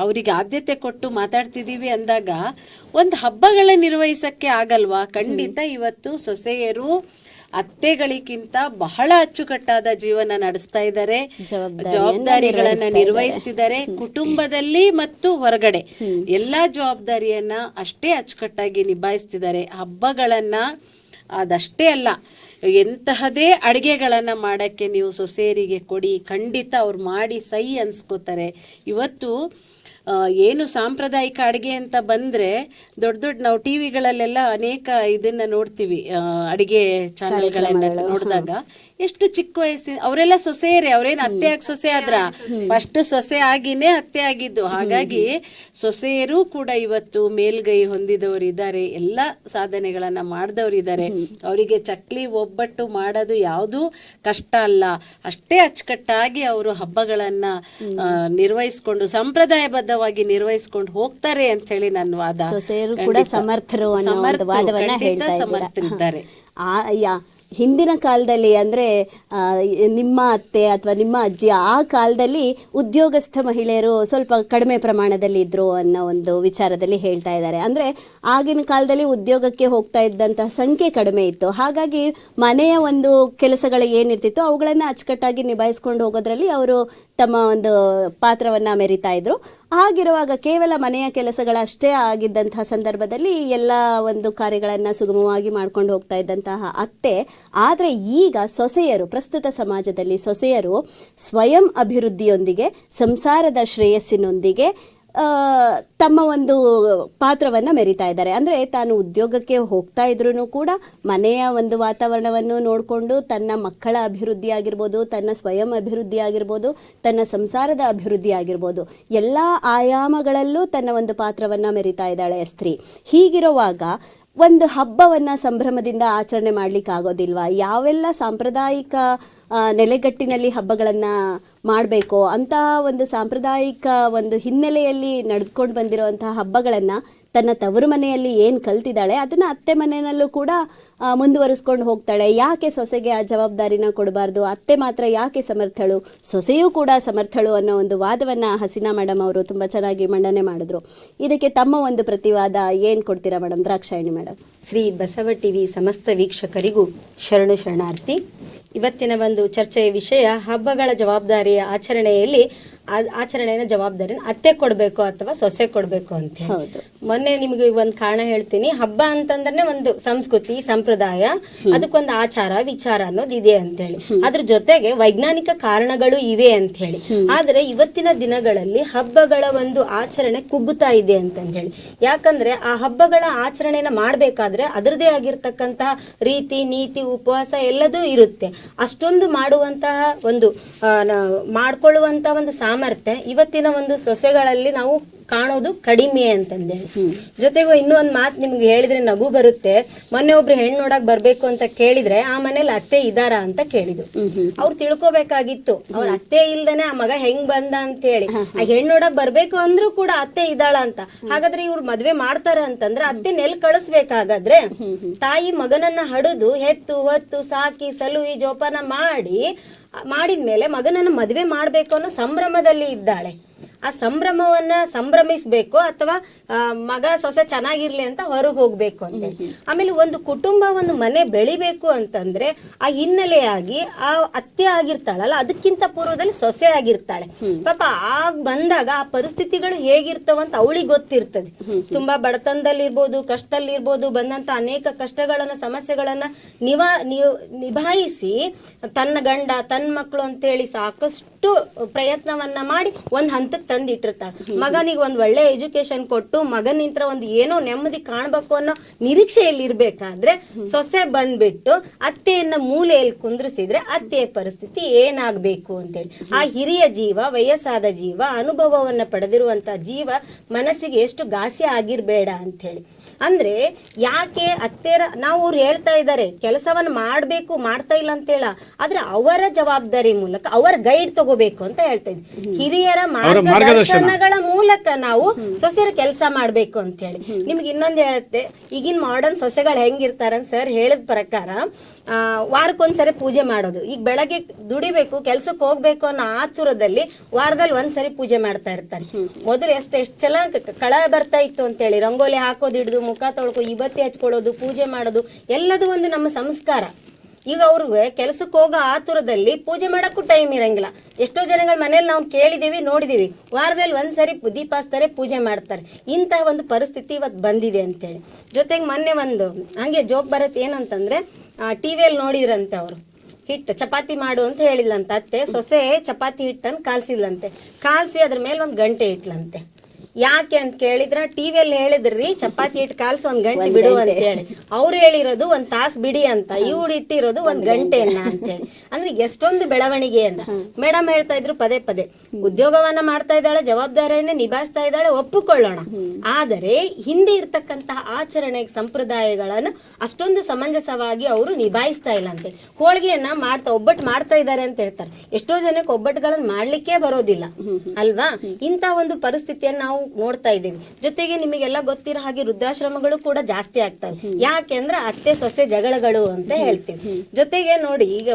ಅವರಿಗೆ ಆದ್ಯತೆ ಕೊಟ್ಟು ಮಾತಾಡ್ತಿದ್ದೀವಿ ಅಂದಾಗ ಒಂದು ಹಬ್ಬಗಳ ನಿರ್ವಹಿಸೋಕ್ಕೆ ಆಗಲ್ವಾ? ಖಂಡಿತ ಇವತ್ತು ಸೊಸೆಯರು ಅತ್ತೆಗಳಿಗಿಂತ ಬಹಳ ಅಚ್ಚುಕಟ್ಟಾದ ಜೀವನ ನಡೆಸ್ತಾ ಇದ್ದಾರೆ. ಜವಾಬ್ದಾರಿಗಳನ್ನ ನಿರ್ವಹಿಸ್ತಿದ್ದಾರೆ. ಕುಟುಂಬದಲ್ಲಿ ಮತ್ತು ಹೊರಗಡೆ. ಎಲ್ಲಾ ಜವಾಬ್ದಾರಿಯನ್ನ ಅಷ್ಟೇ ಅಚ್ಚುಕಟ್ಟಾಗಿ ನಿಭಾಯಿಸ್ತಿದ್ದಾರೆ. ಹಬ್ಬಗಳನ್ನ ಅದಷ್ಟೇ ಅಲ್ಲ ಎಂತಹದೇ ಅಡಿಗೆಗಳನ್ನ ಮಾಡಕ್ಕೆ ನೀವು ಸೊಸೇರಿಗೆ ಕೊಡಿ ಖಂಡಿತ ಅವ್ರು ಮಾಡಿ ಸೈ ಅನ್ಸ್ಕೋತಾರೆ. ಇವತ್ತು ಏನು ಸಾಂಪ್ರದಾಯಿಕ ಅಡುಗೆ ಅಂತ ಬಂದ್ರೆ ದೊಡ್ಡ ದೊಡ್ಡ ನಾವು ಟಿವಿಗಳಲ್ಲೆಲ್ಲ ಅನೇಕ ಇದನ್ನ ನೋಡ್ತೀವಿ. ಅಡುಗೆ ಅಡಿಗೆ ಚಾನೆಲ್ಗಳನ್ನ ನೋಡಿದಾಗ. ಎಷ್ಟು ಚಿಕ್ಕ ವಯಸ್ಸಿನ ಅವರೆಲ್ಲ ಸೊಸೆಯರೇ ಅವ್ರೇನ್ ಅತ್ತೆ ಆಗಿ ಸೊಸೆ ಆದ್ರ? ಫಸ್ಟ್ ಸೊಸೆ ಆಗಿನೇ ಅತ್ತೆ ಆಗಿದ್ದು. ಹಾಗಾಗಿ ಸೊಸೆಯರು ಕೂಡ ಇವತ್ತು ಮೇಲ್ಗೈ ಹೊಂದಿದವರು ಇದ್ದಾರೆ. ಎಲ್ಲ ಸಾಧನೆಗಳನ್ನ ಮಾಡಿದವರು ಇದ್ದಾರೆ. ಅವರಿಗೆ ಚಕ್ಲಿ ಒಬ್ಬಟ್ಟು ಮಾಡೋದು ಯಾವುದು ಕಷ್ಟ ಅಲ್ಲ. ಅಷ್ಟೇ ಅಚ್ಚುಕಟ್ಟಾಗಿ ಅವರು ಹಬ್ಬಗಳನ್ನ ಆ, ನಿರ್ವಹಿಸ್ಕೊಂಡು ಸಂಪ್ರದಾಯಬದ್ಧವಾಗಿ ನಿರ್ವಹಿಸ್ಕೊಂಡು ಹೋಗ್ತಾರೆ ಅಂತ ಹೇಳಿ ನನ್ನ ವಾದ. ಸೊಸೆಯರು ಕೂಡ ಸಮರ್ಥರು. ಸಮರ್ಥರಿದ್ದಾರೆ. ಹಿಂದಿನ ಕಾಲದಲ್ಲಿ ಅಂದರೆ ನಿಮ್ಮ ಅತ್ತೆ ಅಥವಾ ನಿಮ್ಮ ಅಜ್ಜಿ ಆ ಕಾಲದಲ್ಲಿ ಉದ್ಯೋಗಸ್ಥ ಮಹಿಳೆಯರು ಸ್ವಲ್ಪ ಕಡಿಮೆ ಪ್ರಮಾಣದಲ್ಲಿ ಇದ್ದರು ಅನ್ನೋ ಒಂದು ವಿಚಾರದಲ್ಲಿ ಹೇಳ್ತಾ ಇದ್ದಾರೆ. ಅಂದರೆ ಆಗಿನ ಕಾಲದಲ್ಲಿ ಉದ್ಯೋಗಕ್ಕೆ ಹೋಗ್ತಾ ಇದ್ದಂತಹ ಸಂಖ್ಯೆ ಕಡಿಮೆ ಇತ್ತು. ಹಾಗಾಗಿ ಮನೆಯ ಒಂದು ಕೆಲಸಗಳು ಏನಿರ್ತಿತ್ತು ಅವುಗಳನ್ನು ಅಚ್ಚುಕಟ್ಟಾಗಿ ನಿಭಾಯಿಸ್ಕೊಂಡು ಹೋಗೋದ್ರಲ್ಲಿ ಅವರು ತಮ್ಮ ಒಂದು ಪಾತ್ರವನ್ನು ಮೆರಿತಾ ಇದ್ರು. ಹಾಗಿರುವಾಗ ಕೇವಲ ಮನೆಯ ಕೆಲಸಗಳಷ್ಟೇ ಆಗಿದ್ದಂತಹ ಸಂದರ್ಭದಲ್ಲಿ ಎಲ್ಲ ಒಂದು ಕಾರ್ಯಗಳನ್ನು ಸುಗಮವಾಗಿ ಮಾಡ್ಕೊಂಡು ಹೋಗ್ತಾ ಇದ್ದಂತಹ ಅತ್ತೆ. ಆದರೆ ಈಗ ಸೊಸೆಯರು, ಪ್ರಸ್ತುತ ಸಮಾಜದಲ್ಲಿ ಸೊಸೆಯರು ಸ್ವಯಂ ಅಭಿವೃದ್ಧಿಯೊಂದಿಗೆ, ಸಂಸಾರದ ಶ್ರೇಯಸ್ಸಿನೊಂದಿಗೆ ತಮ್ಮ ಒಂದು ಪಾತ್ರವನ್ನು ಮೆರಿತಾ ಇದ್ದಾರೆ. ಅಂದರೆ ತಾನು ಉದ್ಯೋಗಕ್ಕೆ ಹೋಗ್ತಾ ಇದ್ರೂ ಕೂಡ ಮನೆಯ ಒಂದು ವಾತಾವರಣವನ್ನು ನೋಡಿಕೊಂಡು ತನ್ನ ಮಕ್ಕಳ ಅಭಿವೃದ್ಧಿ ಆಗಿರ್ಬೋದು, ತನ್ನ ಸ್ವಯಂ ಅಭಿವೃದ್ಧಿ ಆಗಿರ್ಬೋದು, ತನ್ನ ಸಂಸಾರದ ಅಭಿವೃದ್ಧಿ ಆಗಿರ್ಬೋದು, ಎಲ್ಲ ಆಯಾಮಗಳಲ್ಲೂ ತನ್ನ ಒಂದು ಪಾತ್ರವನ್ನು ಮೆರಿತಾ ಇದ್ದಾಳೆ ಸ್ತ್ರೀ. ಹೀಗಿರುವಾಗ ಒಂದು ಹಬ್ಬವನ್ನು ಸಂಭ್ರಮದಿಂದ ಆಚರಣೆ ಮಾಡ್ಲಿಕ್ಕೆ ಆಗೋದಿಲ್ವಾ ಯಾವೆಲ್ಲ ಸಾಂಪ್ರದಾಯಿಕ ನೆಲೆಗಟ್ಟಿನಲ್ಲಿ ಹಬ್ಬಗಳನ್ನು ಮಾಡಬೇಕು. ಅಂತಹ ಒಂದು ಸಾಂಪ್ರದಾಯಿಕ ಒಂದು ಹಿನ್ನೆಲೆಯಲ್ಲಿ ನಡೆದುಕೊಂಡು ಬಂದಿರುವಂತಹ ಹಬ್ಬಗಳನ್ನು ತನ್ನ ತವರು ಮನೆಯಲ್ಲಿ ಏನು ಕಲ್ತಿದ್ದಾಳೆ, ಅದನ್ನು ಅತ್ತೆ ಮನೆಯಲ್ಲೂ ಕೂಡ ಮುಂದುವರಿಸ್ಕೊಂಡು ಹೋಗ್ತಾಳೆ. ಯಾಕೆ ಸೊಸೆಗೆ ಆ ಜವಾಬ್ದಾರಿನ ಕೊಡಬಾರ್ದು? ಅತ್ತೆ ಮಾತ್ರ ಯಾಕೆ ಸಮರ್ಥಳು? ಸೊಸೆಯೂ ಕೂಡ ಸಮರ್ಥಳು ಅನ್ನೋ ಒಂದು ವಾದವನ್ನು ಹಸೀನಾ ಮೇಡಮ್ ಅವರು ತುಂಬ ಚೆನ್ನಾಗಿ ಮಂಡನೆ ಮಾಡಿದ್ರು. ಇದಕ್ಕೆ ತಮ್ಮ ಒಂದು ಪ್ರತಿವಾದ ಏನು ಕೊಡ್ತೀರಾ madam Drakshayani madam Shri Basava TV ಸಮಸ್ತ ವೀಕ್ಷಕರಿಗೂ ಶರಣು ಶರಣಾರ್ಥಿ. ಇವತ್ತಿನ ಒಂದು ಚರ್ಚೆಯ ವಿಷಯ ಹಬ್ಬಗಳ ಜವಾಬ್ದಾರಿಯ ಆಚರಣೆಯಲ್ಲಿ ಆಚರಣೆಯ ಜವಾಬ್ದಾರಿನ ಅತ್ತೆ ಕೊಡಬೇಕು ಅಥವಾ ಸೊಸೆ ಕೊಡಬೇಕು ಅಂತ ಮೊನ್ನೆ ನಿಮಗೆ ಒಂದು ಕಾರಣ ಹೇಳ್ತೀನಿ. ಹಬ್ಬ ಅಂತಂದ್ರೆ ಒಂದು ಸಂಸ್ಕೃತಿ ಸಂಪ್ರದಾಯ ಅದಕ್ಕೊಂದು ಆಚಾರ ವಿಚಾರ ಅನ್ನೋದು ಇದೆ ಅಂತ ಹೇಳಿ. ಅದ್ರ ಜೊತೆಗೆ ವೈಜ್ಞಾನಿಕ ಕಾರಣಗಳು ಇವೆ ಅಂತ ಹೇಳಿ. ಆದ್ರೆ ಇವತ್ತಿನ ದಿನಗಳಲ್ಲಿ ಹಬ್ಬಗಳ ಒಂದು ಆಚರಣೆ ಕುಗ್ಗುತ್ತಾ ಇದೆ ಅಂತಂದ ಹೇಳಿ. ಯಾಕಂದ್ರೆ ಆ ಹಬ್ಬಗಳ ಆಚರಣೆನ ಮಾಡ್ಬೇಕಾದ್ರೆ ಅದರದೇ ಆಗಿರ್ತಕ್ಕಂತಹ ರೀತಿ ನೀತಿ ಉಪವಾಸ ಎಲ್ಲದೂ ಇರುತ್ತೆ. ಅಷ್ಟೊಂದು ಮಾಡುವಂತಹ ಒಂದು ಮಾಡ್ಕೊಳ್ಳುವಂತಹ ಒಂದು ಸಾಮರ್ಥ್ಯ. ಇವತ್ತಿನ ಒಂದು ಸೊಸೆಗಳಲ್ಲಿ ನಾವು ಕಾಣೋದು ಕಡಿಮೆ ಅಂತಂದೇಳಿ. ಜೊತೆಗೆ ಇನ್ನೂ ಒಂದು ಮಾತು ನಿಮ್ಗೆ ಹೇಳಿದ್ರೆ ನಗು ಬರುತ್ತೆ. ಮೊನ್ನೆ ಒಬ್ರು ಹೆಣ್ಣು ನೋಡಕ್ ಬರ್ಬೇಕು ಅಂತ ಕೇಳಿದ್ರೆ ಆ ಮನೇಲಿ ಅತ್ತೆ ಇದಾರಾ ಅಂತ ಕೇಳಿದ್ರು. ಅವ್ರು ತಿಳ್ಕೊಬೇಕಾಗಿತ್ತು. ಅವ್ರ ಅತ್ತೆ ಇಲ್ದೇನೆ ಆ ಮಗ ಹೆಂಗ್ ಬಂದ ಅಂತ ಹೇಳಿ ಆ ಹೆಣ್ಣು ನೋಡಕ್ ಬರ್ಬೇಕು ಅಂದ್ರೂ ಕೂಡ ಅತ್ತೆ ಇದ್ದಾಳ ಅಂತ. ಹಾಗಾದ್ರೆ ಇವ್ರು ಮದ್ವೆ ಮಾಡ್ತಾರ ಅಂತಂದ್ರೆ ಅತ್ತೆ ನೆಲ್ ಕಳಿಸ್ಬೇಕಾಗಾದ್ರೆ ತಾಯಿ ಮಗನನ್ನ ಹಡದು, ಹೆತ್ತು, ಹೊತ್ತು, ಸಾಕಿ ಸಲುಹಿ ಜೋಪಾನ ಮಾಡಿ ಮಾಡಿದ್ಮೇಲೆ ಮಗನನ್ನು ಮದುವೆ ಮಾಡಬೇಕು ಅನ್ನೋ ಸಂಭ್ರಮದಲ್ಲಿ ಇದ್ದಾಳೆ. ಆ ಸಂಭ್ರಮವನ್ನ ಸಂಭ್ರಮಿಸ್ಬೇಕು ಅಥವಾ ಮಗ ಸೊಸೆ ಚೆನ್ನಾಗಿರ್ಲಿ ಅಂತ ಹೊರಗೆ ಹೋಗ್ಬೇಕು ಅಂತ ಆಮೇಲೆ ಒಂದು ಕುಟುಂಬ ಒಂದು ಮನೆ ಬೆಳಿಬೇಕು ಅಂತಂದ್ರೆ ಆ ಹಿನ್ನೆಲೆಯಾಗಿ ಆ ಅತ್ತೆ ಆಗಿರ್ತಾಳಲ್ಲ ಅದಕ್ಕಿಂತ ಪೂರ್ವದಲ್ಲಿ ಸೊಸೆ ಆಗಿರ್ತಾಳೆ. ಪಾಪ ಆಗ ಬಂದಾಗ ಆ ಪರಿಸ್ಥಿತಿಗಳು ಹೇಗಿರ್ತಾವಂತ ಅವಳಿಗೆ ಗೊತ್ತಿರ್ತದೆ. ತುಂಬಾ ಬಡತನದಲ್ಲಿರ್ಬೋದು ಕಷ್ಟದಲ್ಲಿರ್ಬೋದು ಬಂದಂತ ಅನೇಕ ಕಷ್ಟಗಳನ್ನ ಸಮಸ್ಯೆಗಳನ್ನ ನಿವಾ ನಿಭಾಯಿಸಿ ತನ್ನ ಗಂಡ ತನ್ನ ಮಕ್ಕಳು ಅಂತೇಳಿ ಸಾಕಷ್ಟು ಪ್ರಯತ್ನವನ್ನ ಮಾಡಿ ಒಂದ್ ಹಂತಕ್ಕೆ ತಂದಿಟ್ಟಿರ್ತಾಳೆ. ಮಗನಿಗೆ ಒಂದ್ ಒಳ್ಳೆ ಎಜುಕೇಶನ್ ಕೊಟ್ಟು ಮಗನಿಂತ್ರ ಒಂದು ಏನೋ ನೆಮ್ಮದಿ ಕಾಣ್ಬೇಕು ಅನ್ನೋ ನಿರೀಕ್ಷೆಯಲ್ಲಿ ಇರ್ಬೇಕಾದ್ರೆ ಸೊಸೆ ಬಂದ್ಬಿಟ್ಟು ಅತ್ತೆಯನ್ನ ಮೂಲೆಯಲ್ಲಿ ಕುಂದ್ರಿಸಿದ್ರೆ ಅತ್ತೆಯ ಪರಿಸ್ಥಿತಿ ಏನಾಗ್ಬೇಕು ಅಂತೇಳಿ. ಆ ಹಿರಿಯ ಜೀವ, ವಯಸ್ಸಾದ ಜೀವ, ಅನುಭವವನ್ನ ಪಡೆದಿರುವಂತ ಜೀವ ಮನಸ್ಸಿಗೆ ಎಷ್ಟು ಘಾಸಿ ಆಗಿರ್ಬೇಡ ಅಂತ ಹೇಳಿ ಅಂದ್ರೆ ಯಾಕೆ ಅತ್ತೆರ ನಾವು ಅವ್ರು ಹೇಳ್ತಾ ಇದ್ದಾರೆ ಕೆಲಸವನ್ನು ಮಾಡ್ಬೇಕು ಮಾಡ್ತಾ ಇಲ್ಲ ಅಂತ ಹೇಳ. ಆದ್ರೆ ಅವರ ಜವಾಬ್ದಾರಿ ಮೂಲಕ ಅವರ ಗೈಡ್ ತಗೋಬೇಕು ಅಂತ ಹೇಳ್ತಾ ಇದ್ವಿ. ಹಿರಿಯರ ಮಾರ್ಗದರ್ಶನಗಳ ಮೂಲಕ ನಾವು ಸೊಸೆಯರ ಕೆಲಸ ಮಾಡ್ಬೇಕು ಅಂತ ಹೇಳಿ. ನಿಮ್ಗೆ ಇನ್ನೊಂದು ಹೇಳುತ್ತೆ ಈಗಿನ ಮಾಡರ್ನ್ ಸೊಸೆಗಳು ಹೆಂಗಿರ್ತಾರ ಸರ್ ಹೇಳಿದ ಪ್ರಕಾರ ವಾರಕ್ಕೊಂದ್ಸರಿ ಪೂಜೆ ಮಾಡೋದು. ಈಗ ಬೆಳಗ್ಗೆ ದುಡಿಬೇಕು ಕೆಲ್ಸಕ್ಕೆ ಹೋಗ್ಬೇಕು ಅನ್ನೋ ಆತುರದಲ್ಲಿ ವಾರದಲ್ಲಿ ಒಂದ್ಸರಿ ಪೂಜೆ ಮಾಡ್ತಾ ಇರ್ತಾರೆ. ಮೊದಲು ಎಷ್ಟು ಎಷ್ಟು ಚಲ ಕಳ ಬರ್ತಾ ಇತ್ತು ಅಂತೇಳಿ ರಂಗೋಲಿ ಹಾಕೋದು ಹಿಡಿದು ಮುಖ ತೊಳ್ಕೊ ಇವತ್ತಿ ಹಚ್ಕೊಳ್ಳೋದು ಪೂಜೆ ಮಾಡೋದು ಎಲ್ಲದೂ ಒಂದು ನಮ್ಮ ಸಂಸ್ಕಾರ. ಈಗ ಅವ್ರಿಗೆ ಕೆಲಸಕ್ಕೆ ಹೋಗೋ ಆತುರದಲ್ಲಿ ಪೂಜೆ ಮಾಡೋಕ್ಕೂ ಟೈಮ್ ಇರಂಗಿಲ್ಲ. ಎಷ್ಟೋ ಜನಗಳ ಮನೇಲಿ ನಾವು ಕೇಳಿದೀವಿ, ನೋಡಿದೀವಿ. ವಾರದಲ್ಲಿ ಒಂದ್ಸರಿ ಸರಿ ದೀಪ ಪೂಜೆ ಮಾಡ್ತಾರೆ. ಇಂತಹ ಒಂದು ಪರಿಸ್ಥಿತಿ ಇವತ್ತು ಬಂದಿದೆ ಅಂತೇಳಿ. ಜೊತೆಗೆ ಮೊನ್ನೆ ಒಂದು, ಹಂಗೆ ಜೋಕ್ ಬರುತ್ತೆ ಏನಂತಂದ್ರೆ ಟಿವಿಯಲ್ಲಿ ನೋಡಿದ್ರಂತೆ ಅವರು. ಹಿಟ್ಟು, ಚಪಾತಿ ಮಾಡು ಅಂತ ಹೇಳಿಲ್ಲಂತೆ ಅತ್ತೆ. ಸೊಸೆ ಚಪಾತಿ ಹಿಟ್ಟನ್ನು ಕಾಲ್ಸಿಲ್ಲಂತೆ ಕಾಲ್ಸಿ ಅದ್ರ ಮೇಲೆ ಒಂದು ಗಂಟೆ ಇಟ್ಲಂತೆ. ಯಾಕೆ ಅಂತ ಕೇಳಿದ್ರ ಟಿವಿಯಲ್ಲಿ ಹೇಳಿದ್ರಿ ಚಪಾತಿ ಹಿಟ್ಟು ಕಾಲ್ಸಿ ಒಂದ್ ಗಂಟೆ ಬಿಡು ಅಂತ ಹೇಳಿ ಅವ್ರು ಹೇಳಿರೋದು ಒಂದ್ ತಾಸ್ ಬಿಡಿ ಅಂತ ಇವ್ರು ಇಟ್ಟಿರೋದು ಒಂದ್ ಗಂಟೆಯನ್ನ ಅಂತ ಹೇಳಿ ಅಂದ್ರೆ ಎಷ್ಟೊಂದು ಬೆಳವಣಿಗೆ ಅಂತ ಮೇಡಮ್ ಹೇಳ್ತಾ ಇದ್ರು ಪದೇ ಪದೇ. ಉದ್ಯೋಗವನ್ನ ಮಾಡ್ತಾ ಇದ್ದಾಳೆ ಜವಾಬ್ದಾರಿಯನ್ನ ನಿಭಾಯಿಸ್ತಾ ಇದ್ದಾಳೆ ಒಪ್ಪಿಕೊಳ್ಳೋಣ. ಆದರೆ ಹಿಂದೆ ಇರ್ತಕ್ಕಂತಹ ಆಚರಣೆ ಸಂಪ್ರದಾಯಗಳನ್ನು ಅಷ್ಟೊಂದು ಸಮಂಜಸವಾಗಿ ಅವರು ನಿಭಾಯಿಸ್ತಾ ಇಲ್ಲ ಅಂತೇಳಿ ಹೋಳಿಗೆಯನ್ನ ಮಾಡ್ತಾ ಒಬ್ಬಟ್ಟು ಮಾಡ್ತಾ ಇದ್ದಾರೆ ಅಂತ ಹೇಳ್ತಾರೆ. ಎಷ್ಟೋ ಜನಕ್ಕೆ ಒಬ್ಬಟ್ಟುಗಳನ್ನ ಮಾಡ್ಲಿಕ್ಕೆ ಬರೋದಿಲ್ಲ. ಅಲ್ವಾ? ಇಂತ ಒಂದು ಪರಿಸ್ಥಿತಿಯನ್ನು ನಾವು ನೋಡ್ತಾ ಇದ್ದೀವಿ. ಜೊತೆಗೆ ನಿಮಗೆಲ್ಲ ಗೊತ್ತಿರೋ ಹಾಗೆ ವೃದ್ಧಾಶ್ರಮಗಳು ಕೂಡ ಜಾಸ್ತಿ ಆಗ್ತವೆ. ಯಾಕೆಂದ್ರೆ ಅತ್ತೆ ಸೊಸೆ ಜಗಳಗಳು ಅಂತ ಹೇಳ್ತೀವಿ. ಜೊತೆಗೆ ನೋಡಿ ಈಗ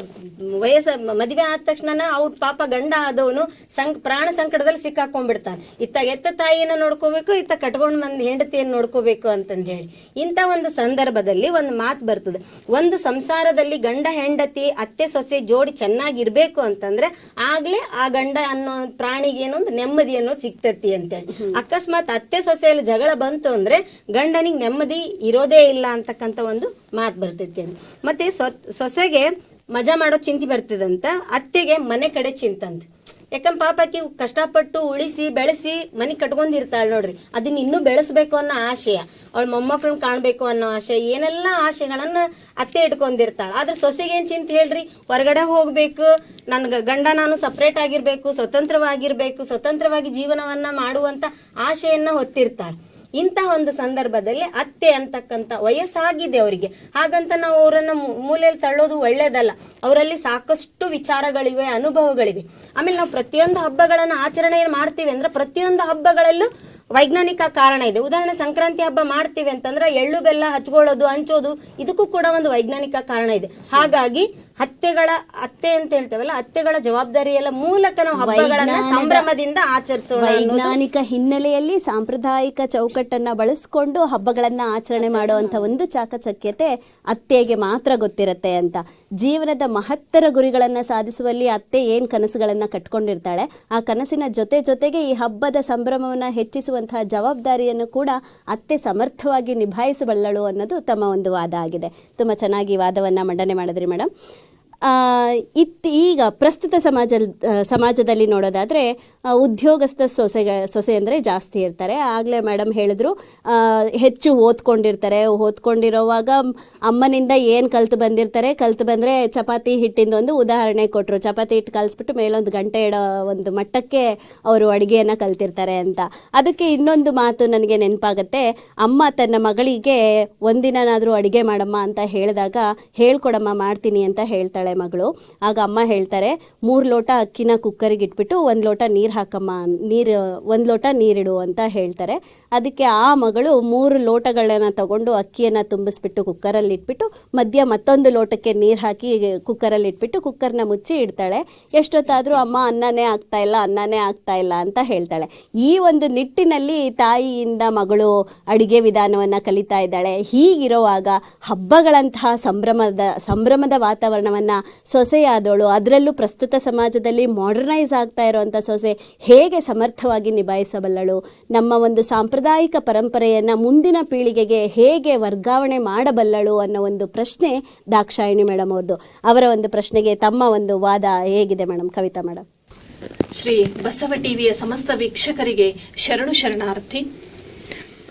ವಯಸ್ಸ ಮದುವೆ ಆದ ತಕ್ಷಣ ಅವ್ರ ಪಾಪ ಗಂಡ ಆದವನು ಸಂಕ್ ಪ್ರಾಣ ಸಂಕಟದಲ್ಲಿ ಸಿಕ್ಕಾಕೊಂಡ್ಬಿಡ್ತಾನೆ. ಇತ್ತ ಎತ್ತ ತಾಯಿಯನ್ನು ನೋಡ್ಕೋಬೇಕು, ಇತ್ತ ಕಟ್ಕೊಂಡು ಬಂದ್ ಹೆಂಡತಿಯನ್ನು ನೋಡ್ಕೋಬೇಕು ಅಂತಂದು ಹೇಳಿ ಇಂಥ ಒಂದು ಸಂದರ್ಭದಲ್ಲಿ ಒಂದು ಮಾತು ಬರ್ತದೆ. ಒಂದು ಸಂಸಾರದಲ್ಲಿ ಗಂಡ, ಹೆಂಡತಿ, ಅತ್ತೆ, ಸೊಸೆ ಜೋಡಿ ಚೆನ್ನಾಗಿರ್ಬೇಕು ಅಂತಂದ್ರೆ ಆಗ್ಲೇ ಆ ಗಂಡ ಅನ್ನೋ ಪ್ರಾಣಿಗೆ ಏನೊಂದು ನೆಮ್ಮದಿ ಅನ್ನೋದು ಸಿಗ್ತತಿ ಅಂತೇಳಿ. ಅಕಸ್ಮಾತ್ ಅತ್ತೆ, ಸೊಸೆಯಲ್ಲಿ ಜಗಳ ಬಂತು ಅಂದ್ರೆ ಗಂಡನಿಗೆ ನೆಮ್ಮದಿ ಇರೋದೇ ಇಲ್ಲ ಅಂತಕ್ಕಂಥ ಒಂದು ಮಾತು ಬರ್ತೈತಿ ಅಂತ. ಮತ್ತೆ ಸೊಸೆಗೆ ಮಜಾ ಮಾಡೋ ಚಿಂತೆ ಬರ್ತದಂತ, ಅತ್ತೆಗೆ ಮನೆ ಕಡೆ ಚಿಂತಂತ ಯಾಕಂದ್ರೆ ಪಾಪಕ್ಕೆ ಕಷ್ಟಪಟ್ಟು ಉಳಿಸಿ, ಬೆಳೆಸಿ ಮನೆ ಕಟ್ಕೊಂಡಿರ್ತಾಳೆ ನೋಡ್ರಿ. ಅದನ್ನ ಇನ್ನೂ ಬೆಳೆಸ್ಬೇಕು ಅನ್ನೋ ಆಶಯ ಅವಳ ಮೊಮ್ಮಕ್ಳನ್ನ ಕಾಣ್ಬೇಕು ಅನ್ನೋ ಆಶೆ. ಏನೆಲ್ಲ ಆಶೆಗಳನ್ನ ಅತ್ತೆ ಇಟ್ಕೊಂಡಿರ್ತಾಳ. ಆದ್ರೆ ಸೊಸೆಗೆ ಏನ್ ಚಿಂತೆ ಹೇಳ್ರಿ? ಹೊರಗಡೆ ಹೋಗ್ಬೇಕು. ನನ್ನ ಗಂಡ ನಾನು ಸಪ್ರೇಟ್ ಆಗಿರ್ಬೇಕು, ಸ್ವತಂತ್ರವಾಗಿರ್ಬೇಕು, ಸ್ವತಂತ್ರವಾಗಿ ಜೀವನವನ್ನ ಮಾಡುವಂತ ಆಶೆಯನ್ನ ಹೊತ್ತಿರ್ತಾಳೆ. ಇಂಥ ಒಂದು ಸಂದರ್ಭದಲ್ಲಿ ಅತ್ತೆ ಅಂತಕ್ಕಂಥ ವಯಸ್ಸಾಗಿದೆ ಅವರಿಗೆ. ಹಾಗಂತ ನಾವು ಅವರನ್ನು ಮೂಲೆಯಲ್ಲಿ ತಳ್ಳೋದು ಒಳ್ಳೇದಲ್ಲ. ಅವರಲ್ಲಿ ಸಾಕಷ್ಟು ವಿಚಾರಗಳಿವೆ, ಅನುಭವಗಳಿವೆ. ಆಮೇಲೆ ನಾವು ಪ್ರತಿಯೊಂದು ಹಬ್ಬಗಳನ್ನು ಆಚರಣೆ ಮಾಡ್ತೀವಿ ಅಂದ್ರೆ ಪ್ರತಿಯೊಂದು ಹಬ್ಬಗಳಲ್ಲೂ ವೈಜ್ಞಾನಿಕ ಕಾರಣ ಇದೆ. ಉದಾಹರಣೆ ಸಂಕ್ರಾಂತಿ ಹಬ್ಬ ಮಾಡ್ತೀವಿ ಅಂತಂದ್ರೆ ಎಳ್ಳು ಬೆಲ್ಲ ಹಚ್ಕೊಳ್ಳೋದು, ಹಂಚೋದು, ಇದಕ್ಕೂ ಕೂಡ ಒಂದು ವೈಜ್ಞಾನಿಕ ಕಾರಣ ಇದೆ. ಹಾಗಾಗಿ ಅತ್ತೆಗಳ ಅತ್ತೆ ಅಂತ ಹೇಳ್ತೇವಲ್ಲ ಅತ್ತೆಗಳ ಜವಾಬ್ದಾರಿಯಲ್ಲ ಮೂಲಕ ನಾವು ಹಬ್ಬಗಳನ್ನ ಸಂಭ್ರಮದಿಂದ ಆಚರಿಸೋಣ ವೈಜ್ಞಾನಿಕ ಹಿನ್ನೆಲೆಯಲ್ಲಿ ಸಾಂಪ್ರದಾಯಿಕ ಚೌಕಟ್ಟನ್ನ ಬಳಸ್ಕೊಂಡು ಹಬ್ಬಗಳನ್ನ ಆಚರಣೆ ಮಾಡುವಂತ ಒಂದು ಚಾಕಚಕ್ಯತೆ ಅತ್ತೆಗೆ ಮಾತ್ರ ಗೊತ್ತಿರತ್ತೆ ಅಂತ. ಜೀವನದ ಮಹತ್ತರ ಗುರಿಗಳನ್ನ ಸಾಧಿಸುವಲ್ಲಿ ಅತ್ತೆ ಏನ್ ಕನಸುಗಳನ್ನ ಕಟ್ಕೊಂಡಿರ್ತಾಳೆ ಆ ಕನಸಿನ ಜೊತೆ ಜೊತೆಗೆ ಈ ಹಬ್ಬದ ಸಂಭ್ರಮವನ್ನ ಹೆಚ್ಚಿಸುವಂತಹ ಜವಾಬ್ದಾರಿಯನ್ನು ಕೂಡ ಅತ್ತೆ ಸಮರ್ಥವಾಗಿ ನಿಭಾಯಿಸಬಲ್ಲಳು ಅನ್ನೋದು ತಮ್ಮ ಒಂದು ವಾದ ಆಗಿದೆ. ತುಂಬಾ ಚೆನ್ನಾಗಿ ವಾದವನ್ನ ಮಂಡನೆ ಮಾಡಿದ್ರಿ ಮೇಡಮ್ ಆ, ಇತ್ ಈಗ ಪ್ರಸ್ತುತ ಸಮಾಜ ಸಮಾಜದಲ್ಲಿ ನೋಡೋದಾದರೆ ಉದ್ಯೋಗಸ್ಥ ಸೊಸೆ ಸೊಸೆ ಅಂದರೆ ಜಾಸ್ತಿ ಇರ್ತಾರೆ. ಆಗಲೇ ಮೇಡಮ್ ಹೇಳಿದ್ರು ಹೆಚ್ಚು ಓದ್ಕೊಂಡಿರ್ತಾರೆ. ಓದ್ಕೊಂಡಿರೋವಾಗ ಅಮ್ಮನಿಂದ ಏನು ಕಲ್ತು ಬಂದಿರ್ತಾರೆ? ಕಲ್ತು ಬಂದರೆ ಚಪಾತಿ ಹಿಟ್ಟಿಂದ ಒಂದು ಉದಾಹರಣೆ ಕೊಟ್ಟರು ಚಪಾತಿ ಹಿಟ್ಟು ಕಲಿಸ್ಬಿಟ್ಟು ಮೇಲೊಂದು ಗಂಟೆ ಇಡೋ ಒಂದು ಮಟ್ಟಕ್ಕೆ ಅವರು ಅಡುಗೆಯನ್ನು ಕಲ್ತಿರ್ತಾರೆ ಅಂತ. ಅದಕ್ಕೆ ಇನ್ನೊಂದು ಮಾತು ನನಗೆ ನೆನಪಾಗುತ್ತೆ. ಅಮ್ಮ ತನ್ನ ಮಗಳಿಗೆ ಒಂದಿನನಾದರೂ ಅಡುಗೆ ಮಾಡಮ್ಮ ಅಂತ ಹೇಳಿದಾಗ ಹೇಳ್ಕೊಡಮ್ಮ ಮಾಡ್ತೀನಿ ಅಂತ ಹೇಳ್ತಾಳೆ. ಮಗಳು. ಆಗ ಅಮ್ಮ ಹೇಳ್ತಾರೆ, ಮೂರು ಲೋಟ ಅಕ್ಕಿನ ಕುಕ್ಕರಿಗೆ ಇಟ್ಬಿಟ್ಟು ಒಂದು ಲೋಟ ನೀರು ಹಾಕಮ್ಮ, ನೀರು, ಒಂದು ಲೋಟ ನೀರಿಡು ಅಂತ ಹೇಳ್ತಾರೆ. ಅದಕ್ಕೆ ಆ ಮಗಳು ಮೂರು ಲೋಟಗಳನ್ನ ತಗೊಂಡು ಅಕ್ಕಿಯನ್ನು ತುಂಬಿಸ್ಬಿಟ್ಟು ಕುಕ್ಕರಲ್ಲಿ ಇಟ್ಬಿಟ್ಟು, ಮಧ್ಯ ಮತ್ತೊಂದು ಲೋಟಕ್ಕೆ ನೀರು ಹಾಕಿ ಕುಕ್ಕರಲ್ಲಿ ಇಟ್ಬಿಟ್ಟು ಕುಕ್ಕರ್ನ ಮುಚ್ಚಿ ಇಡ್ತಾಳೆ. ಎಷ್ಟೊತ್ತಾದರೂ ಅಮ್ಮ ಅನ್ನನೇ ಆಗ್ತಾ ಇಲ್ಲ, ಅನ್ನನೇ ಆಗ್ತಾ ಇಲ್ಲ ಅಂತ ಹೇಳ್ತಾಳೆ. ಈ ಒಂದು ನಿಟ್ಟಿನಲ್ಲಿ ತಾಯಿಯಿಂದ ಮಗಳು ಅಡುಗೆ ವಿಧಾನವನ್ನು ಕಲಿತಾ ಇದ್ದಾಳೆ. ಹೀಗಿರುವಾಗ ಹಬ್ಬಗಳಂತಹ ಸಂಭ್ರಮದ ಸಂಭ್ರಮದ ವಾತಾವರಣವನ್ನು ಸೊಸೆಯಾದವಳು. ಅದರಲ್ಲೂ ಪ್ರಸ್ತುತ ಸಮಾಜದಲ್ಲಿ ಮಾಡರ್ನೈಸ್ ಆಗ್ತಾ ಇರುವಂಥ ಸೊಸೆ ಹೇಗೆ ಸಮರ್ಥವಾಗಿ ನಿಭಾಯಿಸಬಲ್ಲಳು. ನಮ್ಮ ಒಂದು ಸಾಂಪ್ರದಾಯಿಕ ಪರಂಪರೆಯನ್ನು ಮುಂದಿನ ಪೀಳಿಗೆಗೆ ಹೇಗೆ ವರ್ಗಾವಣೆ ಮಾಡಬಲ್ಲಳು ಅನ್ನೋ ಒಂದು ಪ್ರಶ್ನೆ ದಾಕ್ಷಾಯಿಣಿ ಮೇಡಮ್ ಅವ್ರದ್ದು. ಅವರ ಒಂದು ಪ್ರಶ್ನೆಗೆ ತಮ್ಮ ಒಂದು ವಾದ ಹೇಗಿದೆ ಮೇಡಮ್, ಕವಿತಾ ಮೇಡಮ್? ಶ್ರೀ ಬಸವ ಟಿವಿಯ ಸಮಸ್ತ ವೀಕ್ಷಕರಿಗೆ ಶರಣು ಶರಣಾರ್ಥಿ.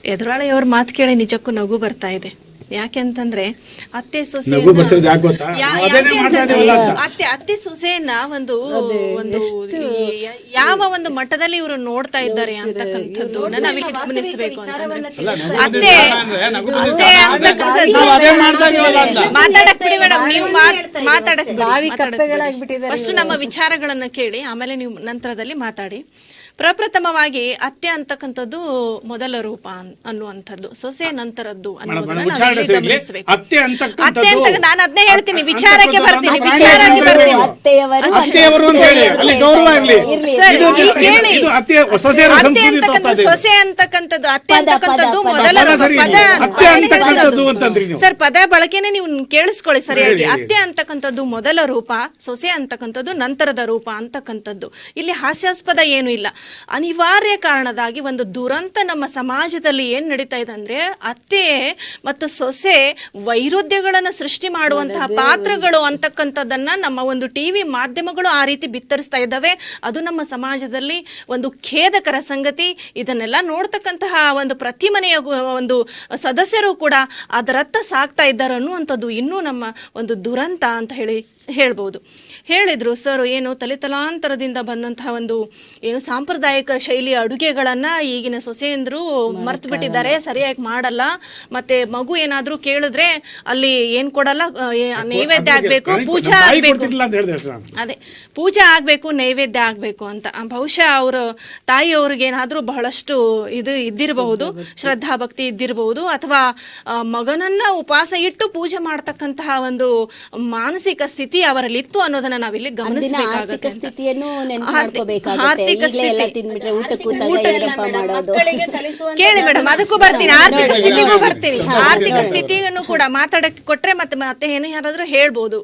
ಎದುರಾಳಿಯವ್ರ ಮಾತು ಕೇಳಿ ನಿಜಕ್ಕೂ ನಗು ಬರ್ತಾ ಇದೆ. ಯಾಕೆ ಅಂತಂದ್ರೆ ಅತ್ತೆ ಸೊಸೆ. ಅತ್ತೆ ಅತ್ತೆ ಸೊಸೆಯನ್ನ ಒಂದು ಒಂದು ಯಾವ ಒಂದು ಮಟ್ಟದಲ್ಲಿ ಇವರು ನೋಡ್ತಾ ಇದ್ದಾರೆ ಅಂತಕ್ಕಂಥದ್ದು ನಾವಿಲ್ಲಿ ಗಮನಿಸಬೇಕು ಅತ್ತೆ ಅತ್ತೆ ಅಂತಕ್ಕಂಥದ್ದು ನಾವು ಅದೇ ಮಾಡ್ತಾ ಇದೀವಲ್ಲ ಅಂತ. ಮಾತಾಡಕ್ ಬಿಡಿ ಮೇಡಮ್ ನೀವು ಮಾತಾಡಕ್ ಫಸ್ಟ್ ನಮ್ಮ ವಿಚಾರಗಳನ್ನ ಕೇಳಿ ಆಮೇಲೆ ನೀವು ನಂತರದಲ್ಲಿ ಮಾತಾಡಿ. ಪ್ರಪ್ರಥಮವಾಗಿ ಅತ್ಯ ಅಂತಕ್ಕಂಥದ್ದು ಮೊದಲ ರೂಪ ಅನ್- ಅನ್ನುವಂಥದ್ದು. ಸೊಸೆ ನಂತರದ್ದು ಅತ್ತೆ ನಾನು ಅದನ್ನೇ ಹೇಳ್ತೀನಿ ವಿಚಾರಕ್ಕೆ ಬರ್ತೀನಿ ವಿಚಾರಕ್ಕೆ ಬರ್ತೀನಿ. ಸೊಸೆ ಅಂತಕ್ಕಂಥದ್ದು ಅತ್ತೆ ಅಂತಕ್ಕಂಥದ್ದು ಮೊದಲ. ಸರ್ ಪದ ಬಳಕೆನೆ ನೀವು ಕೇಳಿಸ್ಕೊಳ್ಳಿ ಸರಿಯಾಗಿ. ಅತ್ತೆ ಅಂತಕ್ಕಂಥದ್ದು ಮೊದಲ ರೂಪ ಸೊಸೆ ಅಂತಕ್ಕಂಥದ್ದು ನಂತರದ ರೂಪ ಅಂತಕ್ಕಂಥದ್ದು. ಇಲ್ಲಿ ಹಾಸ್ಯಾಸ್ಪದ ಏನು ಇಲ್ಲ. ಅನಿವಾರ್ಯ ಕಾರಣದಾಗಿ ಒಂದು ದುರಂತ ನಮ್ಮ ಸಮಾಜದಲ್ಲಿ ಏನ್ ನಡೀತಾ ಇದೆ ಅಂದ್ರೆ ಅತ್ತೆ ಮತ್ತು ಸೊಸೆ ವೈರುಧ್ಯಗಳನ್ನ ಸೃಷ್ಟಿ ಮಾಡುವಂತಹ ಪಾತ್ರಗಳು ಅಂತಕ್ಕಂಥದ್ದನ್ನ ನಮ್ಮ ಒಂದು ಟಿವಿ ಮಾಧ್ಯಮಗಳು ಆ ರೀತಿ ಬಿತ್ತರಿಸ್ತಾ ಇದ್ದಾವೆ. ಅದು ನಮ್ಮ ಸಮಾಜದಲ್ಲಿ ಒಂದು ಖೇದಕರ ಸಂಗತಿ. ಇದನ್ನೆಲ್ಲ ನೋಡ್ತಕ್ಕಂತಹ ಒಂದು ಪ್ರತಿ ಮನೆಯ ಒಂದು ಸದಸ್ಯರು ಕೂಡ ಅದರತ್ತ ಸಾಕ್ತಾ ಇದ್ದಾರೆ ಅನ್ನುವಂಥದ್ದು ಇನ್ನೂ ನಮ್ಮ ಒಂದು ದುರಂತ ಅಂತ ಹೇಳಿ ಹೇಳ್ಬೋದು. ಹೇಳಿದ್ರು ಸರ್ ಏನು ತಲೆ ತಲಾಂತರದಿಂದ ಬಂದಂತಹ ಒಂದು ಏನು ಸಾಂಪ್ರದಾಯಿಕ ಶೈಲಿಯ ಅಡುಗೆಗಳನ್ನ ಈಗಿನ ಸೊಸೆಯಂದ್ರು ಮರ್ತು ಬಿಟ್ಟಿದ್ದಾರೆ ಸರಿಯಾಗಿ ಮಾಡಲ್ಲ. ಮತ್ತೆ ಮಗು ಏನಾದ್ರೂ ಕೇಳಿದ್ರೆ ಅಲ್ಲಿ ಏನ್ ಕೊಡಲ್ಲ ಏ- ನೈವೇದ್ಯ ಆಗ್ಬೇಕು ಪೂಜೆ ಆಗ್ಬೇಕು. ಅಂತ ಹೇಳಿದೆ ಅಷ್ಟೇ ನಾನು. ಅದೇ ಪೂಜೆ ಆಗ್ಬೇಕು ನೈವೇದ್ಯ ಆಗ್ಬೇಕು ಅಂತ. ಆ, ಬಹುಶಃ ತಾಯಿ ತಾಯಿಯವ್ರಿಗೆ ಏನಾದ್ರೂ ಬಹಳಷ್ಟು ಇದು ಇದ್ದಿರಬಹುದು ಶ್ರದ್ಧಾ ಭಕ್ತಿ ಇದ್ದಿರಬಹುದು ಅಥವಾ ಆ, ಮಗನನ್ನ ಉಪವಾಸ ಇಟ್ಟು ಪೂಜೆ ಮಾಡ್ತಕ್ಕಂತಹ ಒಂದು ಮಾನಸಿಕ ಸ್ಥಿತಿ ಅವರಲ್ಲಿ ಇತ್ತು ಅನ್ನೋದನ್ನ ನಾವಿಲ್ಲಿ ಗಮನಿಸಬೇಕಾಗುತ್ತೆ ಆರ್ಥಿಕ. ಸ್ಥಿತಿಯನ್ನು ನೆನಪು ಮಾಡ್ಕೋಬೇಕಾಗುತ್ತೆ. ಆರ್ಥಿಕ ಈಗಲೇ ಎಲ್ಲ ಸ್ಥಿತಿ. ತಿಂದ್ಬಿಟ್ರೆ ಊಟ ಕೂತಾಗ ಏನಪ್ಪ ಮಾಡೋದು? ಮಕ್ಕಳಿಗೆ ಕಲಿಸುವಂತ ಕೇಳಿ ಮೇಡಮ್ ಅದಕ್ಕೂ ಬರ್ತೀನಿ. ಆರ್ಥಿಕ ಸ್ಥಿತಿಗೂ ಬರ್ತೀನಿ. ಆರ್ಥಿಕ ಸ್ಥಿತಿಯನ್ನು ಕೂಡ ಮಾತಾಡಕ್ಕೆ ಕೊಟ್ರೆ ಮತ್ತೆ ಮತ್ತೆ ಏನು ಯಾರಾದ್ರೂ ಹೇಳ್ಬೋದು.